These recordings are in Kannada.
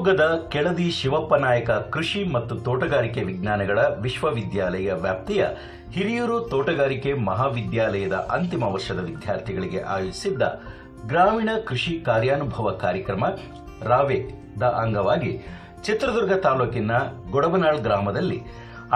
ಶಿವಮೊಗ್ಗದ ಕೆಳದಿ ಶಿವಪ್ಪ ನಾಯಕ ಕೃಷಿ ಮತ್ತು ತೋಟಗಾರಿಕೆ ವಿಜ್ಞಾನಗಳ ವಿಶ್ವವಿದ್ಯಾಲಯ ವ್ಯಾಪ್ತಿಯ ಹಿರಿಯೂರು ತೋಟಗಾರಿಕೆ ಮಹಾವಿದ್ಯಾಲಯದ ಅಂತಿಮ ವರ್ಷದ ವಿದ್ಯಾರ್ಥಿಗಳಿಗೆ ಆಯೋಜಿಸಿದ್ದ ಗ್ರಾಮೀಣ ಕೃಷಿ ಕಾರ್ಯಾನುಭವ ಕಾರ್ಯಕ್ರಮ ರಾವೆ ದ ಅಂಗವಾಗಿ ಚಿತ್ರದುರ್ಗ ತಾಲೂಕಿನ ಗೊಡಬನಾಳ್ ಗ್ರಾಮದಲ್ಲಿ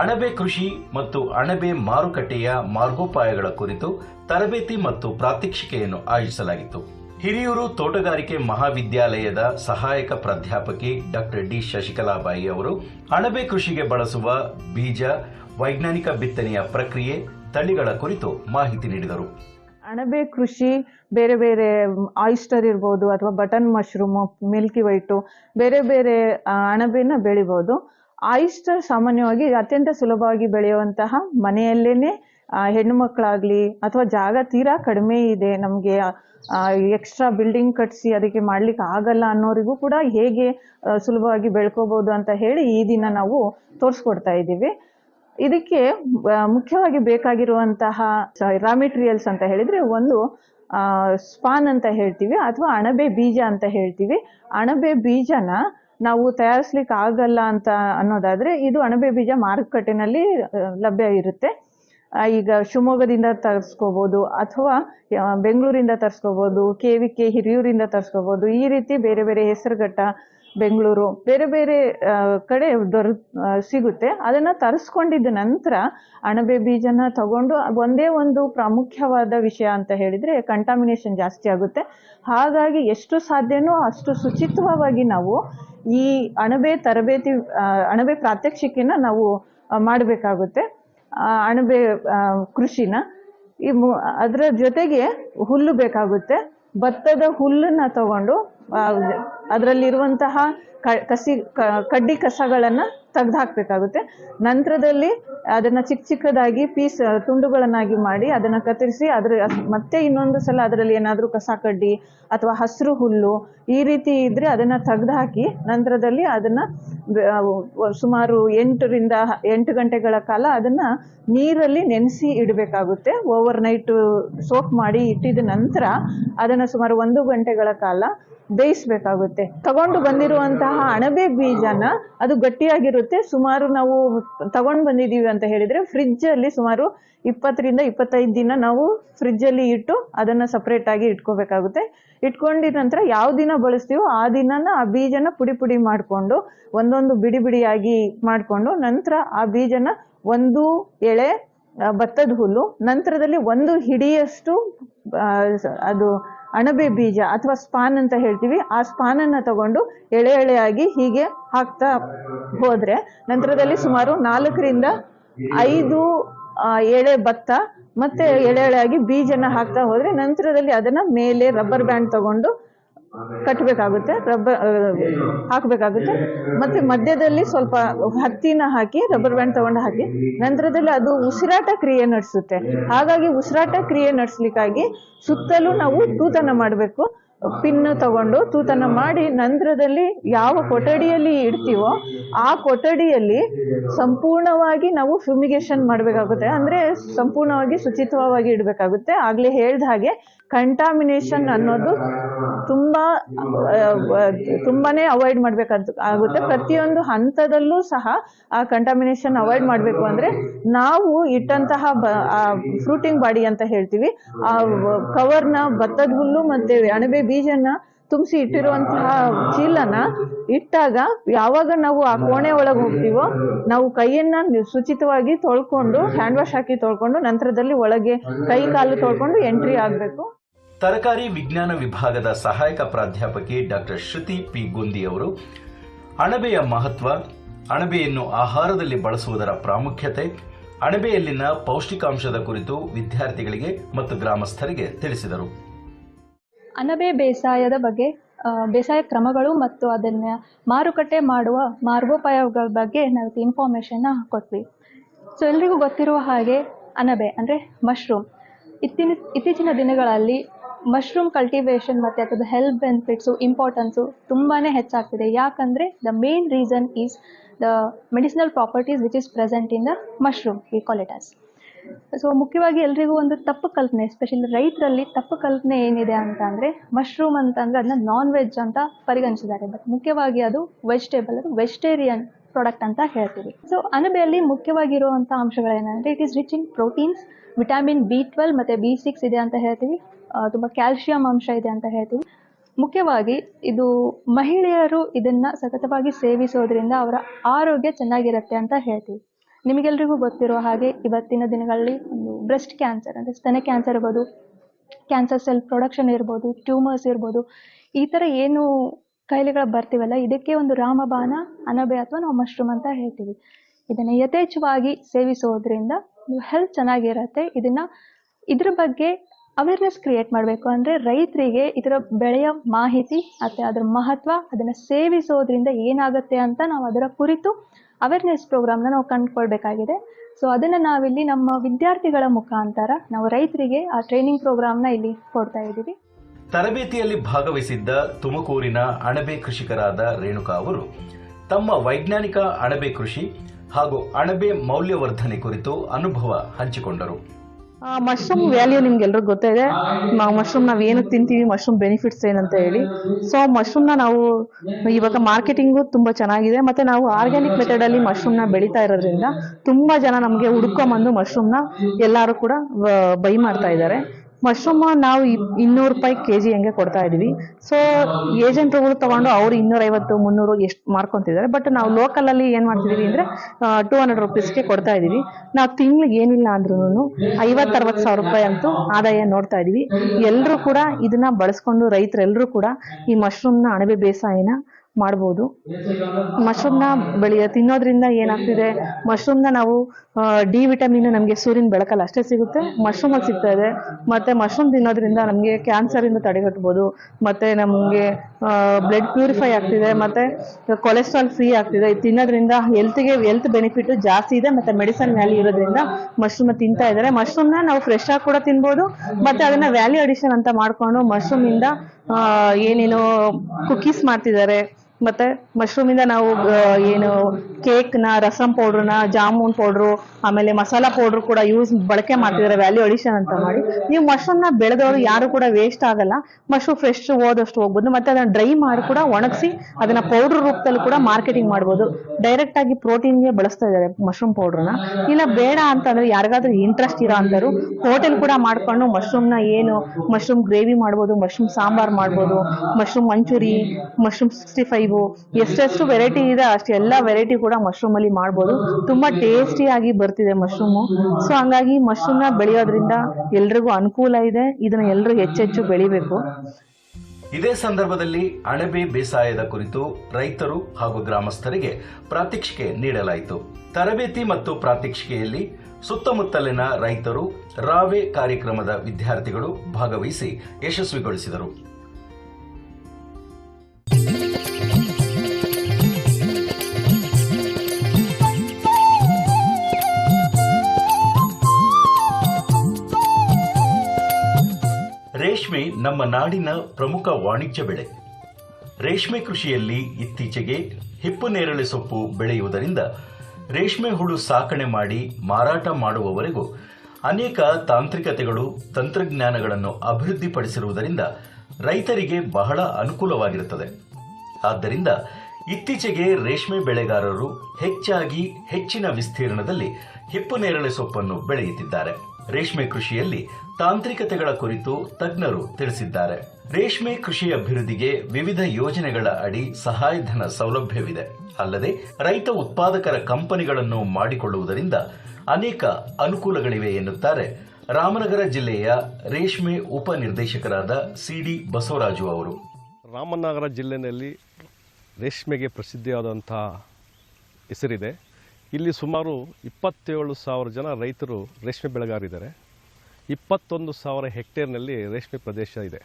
ಅಣಬೆ ಕೃಷಿ ಮತ್ತು ಅಣಬೆ ಮಾರುಕಟ್ಟೆಯ ಮಾರ್ಗೋಪಾಯಗಳ ಕುರಿತು ತರಬೇತಿ ಮತ್ತು ಪ್ರಾತ್ಯಕ್ಷಿಕೆಯನ್ನು ಆಯೋಜಿಸಲಾಗಿತ್ತು. ಹಿರಿಯೂರು ತೋಟಗಾರಿಕೆ ಮಹಾವಿದ್ಯಾಲಯದ ಸಹಾಯಕ ಪ್ರಾಧ್ಯಾಪಕಿ ಡಾಕ್ಟರ್ ಡಿ ಶಶಿಕಲಾಬಾಯಿ ಅವರು ಅಣಬೆ ಕೃಷಿಗೆ ಬಳಸುವ ಬೀಜ, ವೈಜ್ಞಾನಿಕ ಬಿತ್ತನೆಯ ಪ್ರಕ್ರಿಯೆ, ತಳಿಗಳ ಕುರಿತು ಮಾಹಿತಿ ನೀಡಿದರು. ಅಣಬೆ ಕೃಷಿ ಬೇರೆ ಬೇರೆ ಆಯಿಸ್ಟರ್ ಇರ್ಬೋದು ಅಥವಾ ಬಟನ್ ಮಶ್ರೂಮು, ಮಿಲ್ಕಿ ವೈಟು ಬೇರೆ ಬೇರೆ ಅಣಬೆನ ಬೆಳಿಬೋದು. ಆಯಿಸ್ಟರ್ ಸಾಮಾನ್ಯವಾಗಿ ಅತ್ಯಂತ ಸುಲಭವಾಗಿ ಬೆಳೆಯುವಂತಹ ಮನೆಯಲ್ಲೇನೆ ಹೆಣ್ಣು ಮಕ್ಕಳಾಗ್ಲಿ ಅಥವಾ ಜಾಗ ತೀರಾ ಕಡಿಮೆ ಇದೆ, ನಮಗೆ ಎಕ್ಸ್ಟ್ರಾ ಬಿಲ್ಡಿಂಗ್ ಕಟ್ಟಿಸಿ ಅದಕ್ಕೆ ಮಾಡ್ಲಿಕ್ಕೆ ಆಗಲ್ಲ ಅನ್ನೋರಿಗೂ ಕೂಡ ಹೇಗೆ ಸುಲಭವಾಗಿ ಬೆಳ್ಕೋಬಹುದು ಅಂತ ಹೇಳಿ ಈ ದಿನ ನಾವು ತೋರಿಸ್ಕೊಡ್ತಾ ಇದ್ದೀವಿ. ಇದಕ್ಕೆ ಮುಖ್ಯವಾಗಿ ಬೇಕಾಗಿರುವಂತಹ ರಾ ಮೆಟೀರಿಯಲ್ಸ್ ಅಂತ ಹೇಳಿದ್ರೆ ಒಂದು ಸ್ಪಾನ್ ಅಂತ ಹೇಳ್ತೀವಿ ಅಥವಾ ಅಣಬೆ ಬೀಜ ಅಂತ ಹೇಳ್ತೀವಿ. ಅಣಬೆ ಬೀಜನ ನಾವು ತಯಾರಿಸ್ಲಿಕ್ಕೆ ಆಗಲ್ಲ ಅಂತ ಅನ್ನೋದಾದ್ರೆ ಇದು ಅಣಬೆ ಬೀಜ ಮಾರುಕಟ್ಟೆನಲ್ಲಿ ಲಭ್ಯ ಇರುತ್ತೆ. ಈಗ ಶಿವಮೊಗ್ಗದಿಂದ ತರಿಸ್ಕೋಬೋದು ಅಥವಾ ಬೆಂಗಳೂರಿಂದ ತರಿಸ್ಕೋಬೋದು ಕೆ ವಿ ಕೆ ಹಿರಿಯೂರಿಂದ ತರಿಸ್ಕೋಬೋದು, ಈ ರೀತಿ ಬೇರೆ ಬೇರೆ ಹೆಸರುಘಟ್ಟ ಬೆಂಗಳೂರು, ಬೇರೆ ಬೇರೆ ಕಡೆ ದೊರ ಸಿಗುತ್ತೆ. ಅದನ್ನು ತರಿಸ್ಕೊಂಡಿದ್ದ ನಂತರ ಅಣಬೆ ಬೀಜನ ತಗೊಂಡು ಒಂದೇ ಒಂದು ಪ್ರಾಮುಖ್ಯವಾದ ವಿಷಯ ಅಂತ ಹೇಳಿದರೆ ಕಂಟಾಮಿನೇಷನ್ ಜಾಸ್ತಿ ಆಗುತ್ತೆ. ಹಾಗಾಗಿ ಎಷ್ಟು ಸಾಧ್ಯನೋ ಅಷ್ಟು ಶುಚಿತ್ವವಾಗಿ ನಾವು ಈ ಅಣಬೆ ತರಬೇತಿ ಅಣಬೆ ಪ್ರಾತ್ಯಕ್ಷಿಕೆನ ನಾವು ಮಾಡಬೇಕಾಗುತ್ತೆ. ಅಣಬೆ ಕೃಷಿನ. ಈ ಅದರ ಜೊತೆಗೆ ಹುಲ್ಲು ಬೇಕಾಗುತ್ತೆ. ಭತ್ತದ ಹುಲ್ಲನ್ನ ತಗೊಂಡು ಅದರಲ್ಲಿರುವಂತಹ ಕಸಿ ಕಡ್ಡಿ ಕಸಗಳನ್ನು ತೆಗ್ದು ಹಾಕಬೇಕಾಗುತ್ತೆ ನಂತರದಲ್ಲಿ ಅದನ್ನ ಚಿಕ್ಕ ಚಿಕ್ಕದಾಗಿ ಪೀಸ್, ತುಂಡುಗಳನ್ನಾಗಿ ಮಾಡಿ ಅದನ್ನ ಕತ್ತರಿಸಿ ಅದರ ಮತ್ತೆ ಇನ್ನೊಂದು ಸಲ ಅದರಲ್ಲಿ ಏನಾದರೂ ಕಸ ಕಡ್ಡಿ ಅಥವಾ ಹಸಿರು ಹುಲ್ಲು ಈ ರೀತಿ ಇದ್ರೆ ಅದನ್ನ ತೆಗ್ದು ಹಾಕಿ ನಂತರದಲ್ಲಿ ಅದನ್ನು ಸುಮಾರು ಎಂಟರಿಂದ ಎಂಟು ಗಂಟೆಗಳ ಕಾಲ ಅದನ್ನ ನೀರಲ್ಲಿ ನೆನೆಸಿ ಇಡಬೇಕಾಗುತ್ತೆ. ಓವರ್ ನೈಟ್ ಸೋಪ್ ಮಾಡಿ ಇಟ್ಟಿದ ನಂತರ ಅದನ್ನ ಸುಮಾರು ಒಂದು ಗಂಟೆಗಳ ಕಾಲ ಬೇಯಿಸ್ಬೇಕಾಗುತ್ತೆ. ತಗೊಂಡು ಬಂದಿರುವಂತಹ ಅಣಬೆ ಬೀಜನ ಅದು ಗಟ್ಟಿಯಾಗಿರುತ್ತೆ. ಸುಮಾರು ನಾವು ತಗೊಂಡು ಬಂದಿದ್ದೀವಿ ಅಂತ ಹೇಳಿದ್ರೆ ಫ್ರಿಜ್ ಅಲ್ಲಿ ಸುಮಾರು ಇಪ್ಪತ್ತರಿಂದ ಇಪ್ಪತ್ತೈದು ದಿನ ನಾವು ಫ್ರಿಜ್ ಅಲ್ಲಿ ಇಟ್ಟು ಅದನ್ನ ಸಪ್ರೇಟ್ ಆಗಿ ಇಟ್ಕೋಬೇಕಾಗುತ್ತೆ. ಇಟ್ಕೊಂಡಿದ ನಂತರ ಯಾವ ದಿನ ಬಳಸ್ತೀವೋ ಆ ದಿನನ ಆ ಬೀಜನ ಪುಡಿ ಪುಡಿ ಮಾಡಿಕೊಂಡು ಬಿಡಿ ಬಿಡಿಯಾಗಿ ಮಾಡಿಕೊಂಡು ನಂತರ ಆ ಬೀಜನ ಒಂದು ಎಳೆ ಭತ್ತದ ಹುಲ್ಲು, ನಂತರದಲ್ಲಿ ಒಂದು ಹಿಡಿಯಷ್ಟು ಅದು ಅಣಬೆ ಬೀಜ ಅಥವಾ ಸ್ಪಾನ್ ಅಂತ ಹೇಳ್ತೀವಿ, ಆ ಸ್ಪಾನನ್ನು ತಗೊಂಡು ಎಳೆ ಎಳೆಯಾಗಿ ಹೀಗೆ ಹಾಕ್ತಾ ಹೋದ್ರೆ ನಂತರದಲ್ಲಿ ಸುಮಾರು ನಾಲ್ಕರಿಂದ ಐದು ಎಳೆ ಭತ್ತ ಮತ್ತೆ ಎಳೆ ಎಳೆಯಾಗಿ ಬೀಜನ ಹಾಕ್ತಾ ಹೋದ್ರೆ ನಂತರದಲ್ಲಿ ಅದನ್ನ ಮೇಲೆ ರಬ್ಬರ್ ಬ್ಯಾಂಡ್ ತಗೊಂಡು ಕಟ್ಟಬೇಕಾಗುತ್ತೆ ರಬ್ಬರ್ ಹಾಕಬೇಕಾಗುತ್ತೆ. ಮತ್ತೆ ಮಧ್ಯದಲ್ಲಿ ಸ್ವಲ್ಪ ಹತ್ತಿನ ಹಾಕಿ, ರಬ್ಬರ್ ಬ್ಯಾಂಡ್ ತಗೊಂಡು ಹಾಕಿ, ನಂತರದಲ್ಲಿ ಅದು ಉಸಿರಾಟ ಕ್ರಿಯೆ ನಡೆಸುತ್ತೆ. ಹಾಗಾಗಿ ಉಸಿರಾಟ ಕ್ರಿಯೆ ನಡೆಸ್ಲಿಕ್ಕಾಗಿ ಸುತ್ತಲೂ ನಾವು ತೂತನ ಮಾಡಬೇಕು. ಪಿನ್ ತಗೊಂಡು ತೂತನ ಮಾಡಿ ನಂತರದಲ್ಲಿ ಯಾವ ಕೊಠಡಿಯಲ್ಲಿ ಇಡ್ತೀವೋ ಆ ಕೊಠಡಿಯಲ್ಲಿ ಸಂಪೂರ್ಣವಾಗಿ ನಾವು ಫ್ಯೂಮಿಗೇಷನ್ ಮಾಡಬೇಕಾಗುತ್ತೆ. ಅಂದ್ರೆ ಸಂಪೂರ್ಣವಾಗಿ ಶುಚಿತ್ವವಾಗಿ ಇಡಬೇಕಾಗುತ್ತೆ. ಆಗ್ಲೇ ಹೇಳ್ದ ಹಾಗೆ ಕಂಟಾಮಿನೇಷನ್ ಅನ್ನೋದು ತುಂಬಾ ತುಂಬಾನೇ ಅವಾಯ್ಡ್ ಮಾಡ್ಬೇಕಂತ ಆಗುತ್ತೆ. ಪ್ರತಿಯೊಂದು ಹಂತದಲ್ಲೂ ಸಹ ಆ ಕಂಟಾಮಿನೇಷನ್ ಅವಾಯ್ಡ್ ಮಾಡಬೇಕು ಅಂದ್ರೆ ನಾವು ಇಟ್ಟಂತಹ ಫ್ರೂಟಿಂಗ್ ಬಾಡಿ ಅಂತ ಹೇಳ್ತೀವಿ. ಆ ಕವರ್ನ ಭತ್ತದ ಹುಲ್ಲು ಮತ್ತೆ ಅಣಬೆ ಬೀಜನ ತುಂಬಿಸಿ ಇಟ್ಟಿರುವಂತಹ ಚೀಲನ ಇಟ್ಟಾಗ ಯಾವಾಗ ನಾವು ಆ ಕೋಣೆ ಒಳಗೆ ಹೋಗ್ತೀವೋ ನಾವು ಕೈಯನ್ನ ಸುಚಿತವಾಗಿ ಶುಚಿತವಾಗಿ ತೊಳ್ಕೊಂಡು ಹ್ಯಾಂಡ್ ವಾಶ್ ಹಾಕಿ ತೊಳ್ಕೊಂಡು ನಂತರದಲ್ಲಿ ಒಳಗೆ ಕೈ ಕಾಲು ತೊಳ್ಕೊಂಡು ಎಂಟ್ರಿ ಆಗಬೇಕು. ತರಕಾರಿ ವಿಜ್ಞಾನ ವಿಭಾಗದ ಸಹಾಯಕ ಪ್ರಾಧ್ಯಾಪಕಿ ಡಾಕ್ಟರ್ ಶ್ರುತಿ ಪಿ. ಗುಂದಿ ಅವರು, ಅಣಬೆಯ ಮಹತ್ವ, ಅಣಬೆಯನ್ನು ಆಹಾರದಲ್ಲಿ ಬಳಸುವುದರ ಪ್ರಾಮುಖ್ಯತೆ, ಅಣಬೆಯಲ್ಲಿನ ಪೌಷ್ಟಿಕಾಂಶದ ಕುರಿತು ವಿದ್ಯಾರ್ಥಿಗಳಿಗೆ ಮತ್ತು ಗ್ರಾಮಸ್ಥರಿಗೆ ತಿಳಿಸಿದರು. ಅಣಬೆ ಬೇಸಾಯದ ಬಗ್ಗೆ ಬೇಸಾಯ ಕ್ರಮಗಳು ಮತ್ತು ಅದನ್ನು ಮಾರುಕಟ್ಟೆ ಮಾಡುವ ಮಾರ್ಗೋಪಾಯಗಳ ಬಗ್ಗೆ ನಾವು ಇನ್ಫಾರ್ಮೇಷನ್ನ ಕೊಟ್ವಿ. ಸೊ ಎಲ್ರಿಗೂ ಗೊತ್ತಿರುವ ಹಾಗೆ ಅಣಬೆ ಅಂದರೆ ಮಶ್ರೂಮ್ ಇತ್ತಿನ, ಇತ್ತೀಚಿನ ದಿನಗಳಲ್ಲಿ ಮಶ್ರೂಮ್ ಕಲ್ಟಿವೇಷನ್ ಮತ್ತು ಅದರ ಹೆಲ್ತ್ ಬೆನಿಫಿಟ್ಸು ಇಂಪಾರ್ಟೆನ್ಸು ತುಂಬಾ ಹೆಚ್ಚಾಗ್ತಿದೆ. ಯಾಕಂದರೆ the main reason is the medicinal properties which is present in the mushroom we call so ಮುಖ್ಯವಾಗಿ ಎಲ್ರಿಗೂ ಒಂದು ತಪ್ಪು ಕಲ್ಪನೆ ಎಸ್ಪೆಷಲಿ ರೈತರಲ್ಲಿ ತಪ್ಪು ಕಲ್ಪನೆ ಏನಿದೆ ಅಂತ ಅಂದರೆ ಮಶ್ರೂಮ್ ಅಂತಂದರೆ ಅದನ್ನ ನಾನ್ ವೆಜ್ ಅಂತ ಪರಿಗಣಿಸಿದ್ದಾರೆ. ಬಟ್ ಮುಖ್ಯವಾಗಿ ಅದು ವೆಜಿಟೇಬಲ್ ಅದು ವೆಜಿಟೇರಿಯನ್ ಪ್ರಾಡಕ್ಟ್ ಅಂತ ಹೇಳ್ತೀವಿ. ಸೊ ಅಣಬೆಯಲ್ಲಿ ಮುಖ್ಯವಾಗಿರುವಂಥ ಅಂಶಗಳೇನಂದರೆ it is rich in proteins vitamin B twelve ಮತ್ತು ಬಿ ಸಿಕ್ಸ್ ಇದೆ ಅಂತ ಹೇಳ್ತೀವಿ. ತುಂಬ ಕ್ಯಾಲ್ಶಿಯಂ ಅಂಶ ಇದೆ ಅಂತ ಹೇಳ್ತೀವಿ. ಮುಖ್ಯವಾಗಿ ಇದು ಮಹಿಳೆಯರು ಇದನ್ನು ಸತತವಾಗಿ ಸೇವಿಸೋದ್ರಿಂದ ಅವರ ಆರೋಗ್ಯ ಚೆನ್ನಾಗಿರುತ್ತೆ ಅಂತ ಹೇಳ್ತೀವಿ. ನಿಮಗೆಲ್ರಿಗೂ ಗೊತ್ತಿರೋ ಹಾಗೆ ಇವತ್ತಿನ ದಿನಗಳಲ್ಲಿ ಒಂದು ಬ್ರೆಸ್ಟ್ ಕ್ಯಾನ್ಸರ್ ಅಂದರೆ ಸ್ತನ ಕ್ಯಾನ್ಸರ್ ಇರ್ಬೋದು ಕ್ಯಾನ್ಸರ್ ಸೆಲ್ ಪ್ರೊಡಕ್ಷನ್ ಇರ್ಬೋದು ಟ್ಯೂಮರ್ಸ್ ಇರ್ಬೋದು, ಈ ಥರ ಏನು ಕಾಯಿಲೆಗಳು ಬರ್ತೀವಲ್ಲ, ಇದಕ್ಕೆ ಒಂದು ರಾಮಬಾಣ, ಅನಬೆ ಅಥವಾ ನಾವು ಮಶ್ರೂಮ್ ಅಂತ ಹೇಳ್ತೀವಿ. ಇದನ್ನು ಯಥೇಚ್ಛವಾಗಿ ಸೇವಿಸೋದ್ರಿಂದ ಹೆಲ್ತ್ ಚೆನ್ನಾಗಿರತ್ತೆ. ಇದನ್ನ ಇದ್ರ ಬಗ್ಗೆ ಅವೇರ್ನೆಸ್ ಕ್ರಿಯೇಟ್ ಮಾಡಬೇಕು ಅಂದರೆ ರೈತರಿಗೆ ಇದರ ಬೆಳೆಯ ಮಾಹಿತಿ ಮತ್ತು ಅದರ ಮಹತ್ವ ಅದನ್ನು ಸೇವಿಸೋದ್ರಿಂದ ಏನಾಗುತ್ತೆ ಅಂತ ನಾವು ಅದರ ಕುರಿತು ಅವೇರ್ನೆಸ್ ಪ್ರೋಗ್ರಾಮ್ನ ನಾವು ಕಂಡುಕೊಳ್ಬೇಕಾಗಿದೆ. ಸೊ ಅದನ್ನು ನಾವಿಲ್ಲಿ ನಮ್ಮ ವಿದ್ಯಾರ್ಥಿಗಳ ಮುಖಾಂತರ ನಾವು ರೈತರಿಗೆ ಆ ಟ್ರೈನಿಂಗ್ ಪ್ರೋಗ್ರಾಮ್ನ ಇಲ್ಲಿ ಕೊಡ್ತಾ ಇದ್ದೀವಿ. ತರಬೇತಿಯಲ್ಲಿ ಭಾಗವಹಿಸಿದ್ದ ತುಮಕೂರಿನ ಅಣಬೆ ಕೃಷಿಕರಾದ ರೇಣುಕಾ ಅವರು ತಮ್ಮ ವೈಜ್ಞಾನಿಕ ಅಣಬೆ ಕೃಷಿ ಹಾಗೂ ಅಣಬೆ ಮೌಲ್ಯವರ್ಧನೆ ಕುರಿತು ಅನುಭವ ಹಂಚಿಕೊಂಡರು. ಮಶ್ರೂಮ್ ವ್ಯಾಲ್ಯೂ ನಿಮ್ಗೆಲ್ರಿಗೂ ಗೊತ್ತಿದೆ. ಮಶ್ರೂಮ್ ನಾವು ಏನು ತಿಂತೀವಿ ಮಶ್ರೂಮ್ ಬೆನಿಫಿಟ್ಸ್ ಏನಂತ ಹೇಳಿ. ಸೊ ನ ನಾವು ಇವಾಗ ಮಾರ್ಕೆಟಿಂಗು ತುಂಬಾ ಚೆನ್ನಾಗಿದೆ. ಮತ್ತೆ ನಾವು ಆರ್ಗ್ಯಾನಿಕ್ ಮೆಥಡ್ ಅಲ್ಲಿ ಮಶ್ರೂಮ್ನ ಬೆಳೀತಾ ಇರೋದ್ರಿಂದ ತುಂಬಾ ಜನ ನಮಗೆ ಹುಡ್ಕೊಂಬಂದು ನ ಎಲ್ಲರೂ ಕೂಡ ಬೈ ಮಾಡ್ತಾ ಇದ್ದಾರೆ. ಮಶ್ರೂಮ್ ನಾವು ಇನ್ನೂರು ರೂಪಾಯಿ ಕೆ ಜಿ ಹಂಗೆ ಕೊಡ್ತಾ ಇದೀವಿ. ಸೊ ಏಜೆಂಟ್ಗಳು ತಗೊಂಡು ಅವ್ರು ಇನ್ನೂರೈವತ್ತು, ಮುನ್ನೂರು ಎಷ್ಟು ಮಾರ್ಕೊಂತಿದ್ದಾರೆ. ಬಟ್ ನಾವು ಲೋಕಲ್ ಅಲ್ಲಿ ಏನ್ ಮಾಡ್ತಿದೀವಿ ಅಂದ್ರೆ ಟೂ ಹಂಡ್ರೆಡ್ ರುಪೀಸ್ಗೆ ಕೊಡ್ತಾ ಇದೀವಿ ನಾವು ತಿಂಗ್ಳಿಗೆ ಏನಿಲ್ಲ ಅಂದ್ರೂ ಐವತ್ತು ಅರವತ್ತು ಸಾವಿರ ರೂಪಾಯಿ ಅಂತೂ ಆದಾಯ ನೋಡ್ತಾ ಇದೀವಿ ಎಲ್ಲರೂ ಕೂಡ ಇದನ್ನ ಬಳಸ್ಕೊಂಡು ರೈತರೆಲ್ಲರೂ ಕೂಡ ಈ ಮಶ್ರೂಮ್ನ ಅಣಬೆ ಬೇಸಾಯನ ಮಾಡ್ಬೋದು. ಮಶ್ರೂಮ್ನ ಬೆಳೆಯ ತಿನ್ನೋದ್ರಿಂದ ಏನಾಗ್ತಿದೆ? ಮಶ್ರೂಮ್ನ ನಾವು ಡಿ ವಿಟಮಿನ್ ನಮಗೆ ಸೂರ್ಯನ ಬೆಳಕಲ್ಲಿ ಅಷ್ಟೇ ಸಿಗುತ್ತೆ. ಮಶ್ರೂಮಲ್ಲಿ ಸಿಗ್ತಾ ಇದೆ. ಮತ್ತೆ ಮಶ್ರೂಮ್ ತಿನ್ನೋದ್ರಿಂದ ನಮಗೆ ಕ್ಯಾನ್ಸರಿಂದ ತಡೆಗಟ್ಬೋದು. ಮತ್ತೆ ನಮಗೆ ಬ್ಲಡ್ ಪ್ಯೂರಿಫೈ ಆಗ್ತಿದೆ. ಮತ್ತೆ ಕೊಲೆಸ್ಟ್ರಾಲ್ ಫ್ರೀ ಆಗ್ತಿದೆ. ಇದು ತಿನ್ನೋದ್ರಿಂದ ಹೆಲ್ತ್ಗೆ ಹೆಲ್ತ್ ಬೆನಿಫಿಟ್ ಜಾಸ್ತಿ ಇದೆ. ಮತ್ತೆ ಮೆಡಿಸನ್ ವ್ಯಾಲ್ಯೂ ಇರೋದ್ರಿಂದ ಮಶ್ರೂಮ್ ತಿಂತಾ ಇದ್ದಾರೆ. ಮಶ್ರೂಮ್ನ ನಾವು ಫ್ರೆಶ್ ಆಗಿ ಕೂಡ ತಿನ್ಬೋದು. ಮತ್ತೆ ಅದನ್ನ ವ್ಯಾಲ್ಯೂ ಅಡಿಷನ್ ಅಂತ ಮಾಡ್ಕೊಂಡು ಮಶ್ರೂಮ್ ಇಂದ ಏನೇನೋ ಕುಕೀಸ್ ಮಾಡ್ತಿದ್ದಾರೆ. ಮತ್ತೆ ಮಶ್ರೂಮ್ ಇಂದ ನಾವು ಏನು ಕೇಕ್ನ ರಸಂ ಪೌಡ್ರನ್ನ ಜಾಮೂನ್ ಪೌಡ್ರು ಆಮೇಲೆ ಮಸಾಲಾ ಪೌಡರ್ ಕೂಡ ಯೂಸ್ ಬಳಕೆ ಮಾಡ್ತಿದ್ದಾರೆ ವ್ಯಾಲ್ಯೂ ಅಡಿಷನ್ ಅಂತ ಮಾಡಿ. ನೀವು ನ ಬೆಳೆದವರು ಯಾರು ಕೂಡ ವೇಸ್ಟ್ ಆಗಲ್ಲ. ಮಶ್ರೂಮ್ ಫ್ರೆಶ್ ಹೋದಷ್ಟು ಹೋಗ್ಬೋದು. ಮತ್ತೆ ಅದನ್ನ ಡ್ರೈ ಮಾಡಿ ಕೂಡ ಒಣಗಿಸಿ, ಅದನ್ನ ಪೌಡರ್ ರೂಪದಲ್ಲಿ ಕೂಡ ಮಾರ್ಕೆಟಿಂಗ್ ಮಾಡ್ಬೋದು. ಡೈರೆಕ್ಟ್ ಆಗಿ ಪ್ರೋಟೀನ್ಗೆ ಬಳಸ್ತಾ ಇದ್ದಾರೆ ಮಶ್ರೂಮ್ ಪೌಡ್ರನ್ನ ಇಲ್ಲ ಬೇಡ ಅಂತಂದ್ರೆ ಯಾರಿಗಾದ್ರೂ ಇಂಟ್ರೆಸ್ಟ್ ಇರೋ ಅಂತಾರು ಹೋಟೆಲ್ ಕೂಡ ಮಾಡ್ಕೊಂಡು ಮಶ್ರೂಮ್ನ ಏನು ಮಶ್ರೂಮ್ ಗ್ರೇವಿ ಮಾಡ್ಬೋದು ಮಶ್ರೂಮ್ ಸಾಂಬಾರ್ ಮಾಡ್ಬೋದು mushroom manchurian mushroom sixty five ಎಷ್ಟೆಷ್ಟು ವೆರೈಟಿ ಇದೆ ಅಷ್ಟೆಲ್ಲ ವೆರೈಟಿ ಕೂಡ ಮಶ್ರೂಮ್ ಅಲ್ಲಿ ಮಾಡ್ಬೋದು. ತುಂಬಾ ಟೇಸ್ಟಿ ಆಗಿ ಬರ್ತಿದೆ ಮಶ್ರೂಮು ಸೊ ಹಂಗಾಗಿ ಮಶ್ರೂಮ್ನ ಬೆಳೆಯೋದ್ರಿಂದ ಎಲ್ರಿಗೂ ಅನುಕೂಲ ಇದೆ. ಇದನ್ನ ಎಲ್ಲರೂ ಹೆಚ್ಚೆಚ್ಚು ಬೆಳಿಬೇಕು. ಇದೇ ಸಂದರ್ಭದಲ್ಲಿ ಅಣಬೆ ಬೇಸಾಯದ ಕುರಿತು ರೈತರು ಹಾಗೂ ಗ್ರಾಮಸ್ಥರಿಗೆ ಪ್ರಾತ್ಯಕ್ಷಿಕೆ ನೀಡಲಾಯಿತು. ತರಬೇತಿ ಮತ್ತು ಪ್ರಾತ್ಯಕ್ಷಿಕೆಯಲ್ಲಿ ಸುತ್ತಮುತ್ತಲಿನ ರೈತರು ರಾವೆ ಕಾರ್ಯಕ್ರಮದ ವಿದ್ಯಾರ್ಥಿಗಳು ಭಾಗವಹಿಸಿ ಯಶಸ್ವಿಗೊಳಿಸಿದರು. ರೇಷ್ಮೆ ನಮ್ಮ ನಾಡಿನ ಪ್ರಮುಖ ವಾಣಿಜ್ಯ ಬೆಳೆ. ರೇಷ್ಮೆ ಕೃಷಿಯಲ್ಲಿ ಇತ್ತೀಚೆಗೆ ಹಿಪ್ಪು ನೇರಳೆ ಸೊಪ್ಪು ಬೆಳೆಯುವುದರಿಂದ ರೇಷ್ಮೆ ಹುಳು ಸಾಕಣೆ ಮಾಡಿ ಮಾರಾಟ ಮಾಡುವವರೆಗೂ ಅನೇಕ ತಾಂತ್ರಿಕತೆಗಳು, ತಂತ್ರಜ್ಞಾನಗಳನ್ನು ಅಭಿವೃದ್ಧಿಪಡಿಸಿರುವುದರಿಂದ ರೈತರಿಗೆ ಬಹಳ ಅನುಕೂಲವಾಗಿರುತ್ತದೆ. ಆದ್ದರಿಂದ ಇತ್ತೀಚೆಗೆ ರೇಷ್ಮೆ ಬೆಳೆಗಾರರು ಹೆಚ್ಚಾಗಿ ಹೆಚ್ಚಿನ ವಿಸ್ತೀರ್ಣದಲ್ಲಿ ಹಿಪ್ಪು ನೇರಳೆ ಸೊಪ್ಪನ್ನು ಬೆಳೆಯುತ್ತಿದ್ದಾರೆ. ರೇಷ್ಮೆ ಕೃಷಿಯಲ್ಲಿ ತಾಂತ್ರಿಕತೆಗಳ ಕುರಿತು ತಜ್ಞರು ತಿಳಿಸಿದ್ದಾರೆ. ರೇಷ್ಮೆ ಕೃಷಿ ಅಭಿವೃದ್ಧಿಗೆ ವಿವಿಧ ಯೋಜನೆಗಳ ಅಡಿ ಸಹಾಯಧನ ಸೌಲಭ್ಯವಿದೆ. ಅಲ್ಲದೆ ರೈತ ಉತ್ಪಾದಕರ ಕಂಪನಿಗಳನ್ನು ಮಾಡಿಕೊಳ್ಳುವುದರಿಂದ ಅನೇಕ ಅನುಕೂಲಗಳಿವೆ ಎನ್ನುತ್ತಾರೆ ರಾಮನಗರ ಜಿಲ್ಲೆಯ ರೇಷ್ಮೆ ಉಪನಿರ್ದೇಶಕರಾದ ಸಿಡಿ ಬಸವರಾಜು ಅವರು. ರಾಮನಗರ ಜಿಲ್ಲೆಯಲ್ಲಿ ರೇಷ್ಮೆಗೆ ಪ್ರಸಿದ್ಧಿಯಾದಂತಹ ಹೆಸರಿದೆ. ಇಲ್ಲಿ ಸುಮಾರು ಇಪ್ಪತ್ತೇಳು ಸಾವಿರ ಜನ ರೈತರು ರೇಷ್ಮೆ ಬೆಳೆಗಾರಿದ್ದಾರೆ ಇಪ್ಪತ್ತೊಂದು ಸಾವಿರ ಹೆಕ್ಟೇರ್ನಲ್ಲಿ ರೇಷ್ಮೆ ಪ್ರದೇಶ ಇದೆ.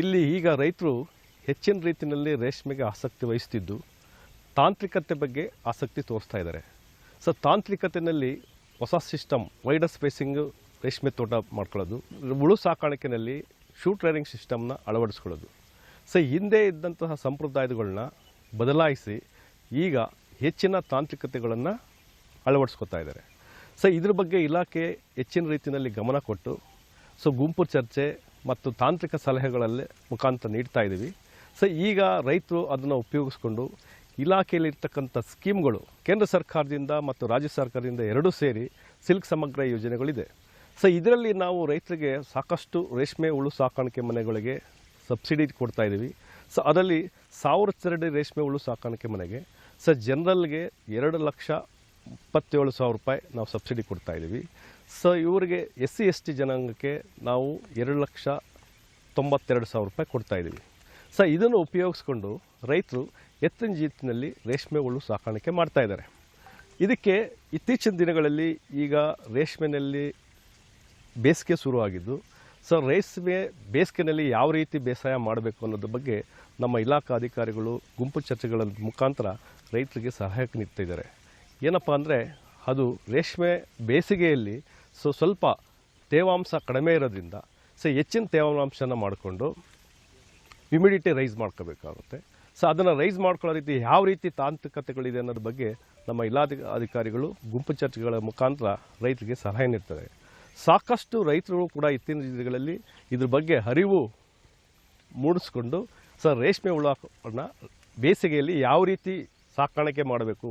ಇಲ್ಲಿ ಈಗ ರೈತರು ಹೆಚ್ಚಿನ ರೀತಿಯಲ್ಲಿ ರೇಷ್ಮೆಗೆ ಆಸಕ್ತಿ ವಹಿಸ್ತಿದ್ದು, ತಾಂತ್ರಿಕತೆ ಬಗ್ಗೆ ಆಸಕ್ತಿ ತೋರಿಸ್ತಾ ಇದ್ದಾರೆ. ಸೊ ತಾಂತ್ರಿಕತೆಯಲ್ಲಿ ಹೊಸ ಸಿಸ್ಟಮ್, ವೈಡರ್ ಸ್ಪೇಸಿಂಗು ರೇಷ್ಮೆ ತೋಟ ಮಾಡ್ಕೊಳ್ಳೋದು ಹುಳು ಸಾಕಾಣಿಕೆಯಲ್ಲಿ ಶೂ ಟ್ರೈನಿಂಗ್ ಸಿಸ್ಟಮ್ನ ಅಳವಡಿಸ್ಕೊಳ್ಳೋದು. ಸೊ ಹಿಂದೆ ಇದ್ದಂತಹ ಸಂಪ್ರದಾಯಗಳನ್ನ ಬದಲಾಯಿಸಿ ಈಗ ಹೆಚ್ಚಿನ ತಾಂತ್ರಿಕತೆಗಳನ್ನು ಅಳವಡಿಸ್ಕೊತಾ ಇದ್ದಾರೆ. ಸೊ ಇದ್ರ ಬಗ್ಗೆ ಇಲಾಖೆ ಹೆಚ್ಚಿನ ರೀತಿಯಲ್ಲಿ ಗಮನ ಕೊಟ್ಟು ಸೊ ಗುಂಪು ಚರ್ಚೆ ಮತ್ತು ತಾಂತ್ರಿಕ ಸಲಹೆಗಳಲ್ಲಿ ಮುಖಾಂತರ ನೀಡ್ತಾ ಇದ್ದೀವಿ. ಸೊ ಈಗ ರೈತರು ಅದನ್ನು ಉಪಯೋಗಿಸ್ಕೊಂಡು ಇಲಾಖೆಯಲ್ಲಿರ್ತಕ್ಕಂಥ ಸ್ಕೀಮ್ಗಳು ಕೇಂದ್ರ ಸರ್ಕಾರದಿಂದ ಮತ್ತು ರಾಜ್ಯ ಸರ್ಕಾರದಿಂದ ಎರಡೂ ಸೇರಿ ಸಿಲ್ಕ್ ಸಮಗ್ರ ಯೋಜನೆಗಳಿದೆ. ಸೊ ಇದರಲ್ಲಿ ನಾವು ರೈತರಿಗೆ ಸಾಕಷ್ಟು ರೇಷ್ಮೆ ಹುಳು ಸಾಕಾಣಿಕೆ ಮನೆಗಳಿಗೆ ಸಬ್ಸಿಡಿ ಕೊಡ್ತಾ ಇದ್ದೀವಿ. ಸೊ ಅದರಲ್ಲಿ ಸಾವಿರ ಚರಡಿ ರೇಷ್ಮೆ ಹುಳು ಸಾಕಾಣಿಕೆ ಮನೆಗೆ ಸೊ ಜನರಲ್ಗೆ ಎರಡು ಲಕ್ಷ ಇಪ್ಪತ್ತೇಳು ಸಾವಿರ ರೂಪಾಯಿ ನಾವು ಸಬ್ಸಿಡಿ ಕೊಡ್ತಾ ಇದ್ದೀವಿ. ಸೊ ಇವರಿಗೆ ಎಸ್ ಸಿ, ಎಸ್ ಟಿ ಜನಾಂಗಕ್ಕೆ ನಾವು ಎರಡು ಲಕ್ಷ ತೊಂಬತ್ತೆರಡು ಸಾವಿರ ರೂಪಾಯಿ ಕೊಡ್ತಾ ಇದ್ದೀವಿ. ಸೊ ಇದನ್ನು ಉಪಯೋಗಿಸ್ಕೊಂಡು ರೈತರು ಎತ್ತಿನ ಜೀತಿನಲ್ಲಿ ರೇಷ್ಮೆ ಹುಳು ಸಾಕಾಣಿಕೆ ಮಾಡ್ತಾ ಇದ್ದಾರೆ. ಇದಕ್ಕೆ ಇತ್ತೀಚಿನ ದಿನಗಳಲ್ಲಿ ಈಗ ರೇಷ್ಮೆನಲ್ಲಿ ಬೇಸಿಗೆ ಶುರುವಾಗಿದ್ದು ಸೊ ರೇಷ್ಮೆ ಬೇಸಿಗೆನಲ್ಲಿ ಯಾವ ರೀತಿ ಬೇಸಾಯ ಮಾಡಬೇಕು ಅನ್ನೋದ್ರ ಬಗ್ಗೆ ನಮ್ಮ ಇಲಾಖಾ ಅಧಿಕಾರಿಗಳು ಗುಂಪು ಚರ್ಚೆಗಳ ಮುಖಾಂತರ ರೈತರಿಗೆ ಸಹಾಯಕ್ಕೆ ನಿಂತಿದ್ದಾರೆ ಏನಪ್ಪ ಅಂದರೆ ಅದು ರೇಷ್ಮೆ ಬೇಸಿಗೆಯಲ್ಲಿ ಸೊ ಸ್ವಲ್ಪ ತೇವಾಂಶ ಕಡಿಮೆ ಇರೋದ್ರಿಂದ ಸೊ ಹೆಚ್ಚಿನ ತೇವಾಂಶನ ಮಾಡಿಕೊಂಡು ಹ್ಯುಮಿಡಿಟಿ ರೈಸ್ ಮಾಡ್ಕೋಬೇಕಾಗುತ್ತೆ. ಸೊ ಅದನ್ನು ರೈಸ್ ಮಾಡ್ಕೊಳ್ಳೋ ರೀತಿ ಯಾವ ರೀತಿ ತಾಂತ್ರಿಕತೆಗಳಿದೆ ಅನ್ನೋದ್ರ ಬಗ್ಗೆ ನಮ್ಮ ಇಲಾಧಿ ಅಧಿಕಾರಿಗಳು ಗುಂಪು ಚರ್ಚೆಗಳ ಮುಖಾಂತರ ರೈತರಿಗೆ ಸಲಹೆ ನೀಡ್ತಾರೆ. ಸಾಕಷ್ಟು ರೈತರು ಕೂಡ ಇತ್ತಿನ ದಿನಗಳಲ್ಲಿ ಇದ್ರ ಬಗ್ಗೆ ಅರಿವು ಮೂಡಿಸ್ಕೊಂಡು ಸರ್, ರೇಷ್ಮೆ ಹುಳನ ಬೇಸಿಗೆಯಲ್ಲಿ ಯಾವ ರೀತಿ ಸಾಕಾಣಿಕೆ ಮಾಡಬೇಕು.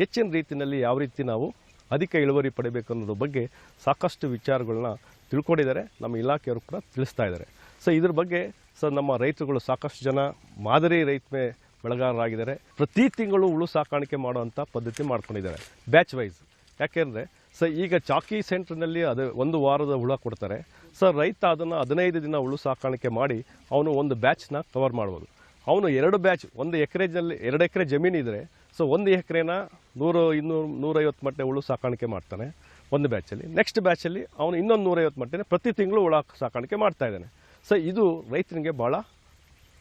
ಹೆಚ್ಚಿನ ರೀತಿಯಲ್ಲಿ ಯಾವ ರೀತಿ ನಾವು ಅಧಿಕ ಇಳುವರಿ ಪಡಿಬೇಕು ಅನ್ನೋದ್ರ ಬಗ್ಗೆ ಸಾಕಷ್ಟು ವಿಚಾರಗಳನ್ನ ತಿಳ್ಕೊಂಡಿದ್ದಾರೆ. ನಮ್ಮ ಇಲಾಖೆಯವರು ಕೂಡ ತಿಳಿಸ್ತಾ ಇದ್ದಾರೆ. ಸೊ ಇದ್ರ ಬಗ್ಗೆ ಸರ್ ನಮ್ಮ ರೈತರುಗಳು ಸಾಕಷ್ಟು ಜನ ಮಾದರಿ ರೈತನೇ ಬೆಳೆಗಾರರಾಗಿದ್ದಾರೆ. ಪ್ರತಿ ತಿಂಗಳು ಹುಳು ಸಾಕಾಣಿಕೆ ಮಾಡುವಂಥ ಪದ್ಧತಿ ಮಾಡ್ಕೊಂಡಿದ್ದಾರೆ. ಬ್ಯಾಚ್ ವೈಸ್ ಯಾಕೆಂದರೆ ಸರ್ ಈಗ ಚಾಕಿ ಸೆಂಟ್ರ್ನಲ್ಲಿ ಅದು ಒಂದು ವಾರದ ಹುಳ ಕೊಡ್ತಾರೆ. ಸರ್ ರೈತ ಅದನ್ನು ಹದಿನೈದು ದಿನ ಹುಳು ಸಾಕಾಣಿಕೆ ಮಾಡಿ ಅವನು ಒಂದು ಬ್ಯಾಚ್ನ ಕವರ್ ಮಾಡ್ಬೋದು. ಅವನು ಎರಡು ಬ್ಯಾಚ್, ಒಂದು ಎಕರೆನಲ್ಲಿ ಎರಡು ಎಕರೆ ಜಮೀನು ಇದ್ದರೆ ಸೊ ಒಂದು ಎಕರೆನ ನೂರು, ಇನ್ನೂರು, ನೂರೈವತ್ತು ಮಟ್ಟೆ ಹುಳು ಸಾಕಾಣಿಕೆ ಮಾಡ್ತಾನೆ ಒಂದು ಬ್ಯಾಚಲ್ಲಿ. ನೆಕ್ಸ್ಟ್ ಬ್ಯಾಚಲ್ಲಿ ಅವನು ಇನ್ನೊಂದು ನೂರೈವತ್ತು ಮಟ್ಟೆ ಪ್ರತಿ ತಿಂಗಳು ಹುಳ ಸಾಕಾಣಿಕೆ ಮಾಡ್ತಾ ಇದ್ದಾನೆ. ಸೊ ಇದು ರೈತನಿಗೆ ಭಾಳ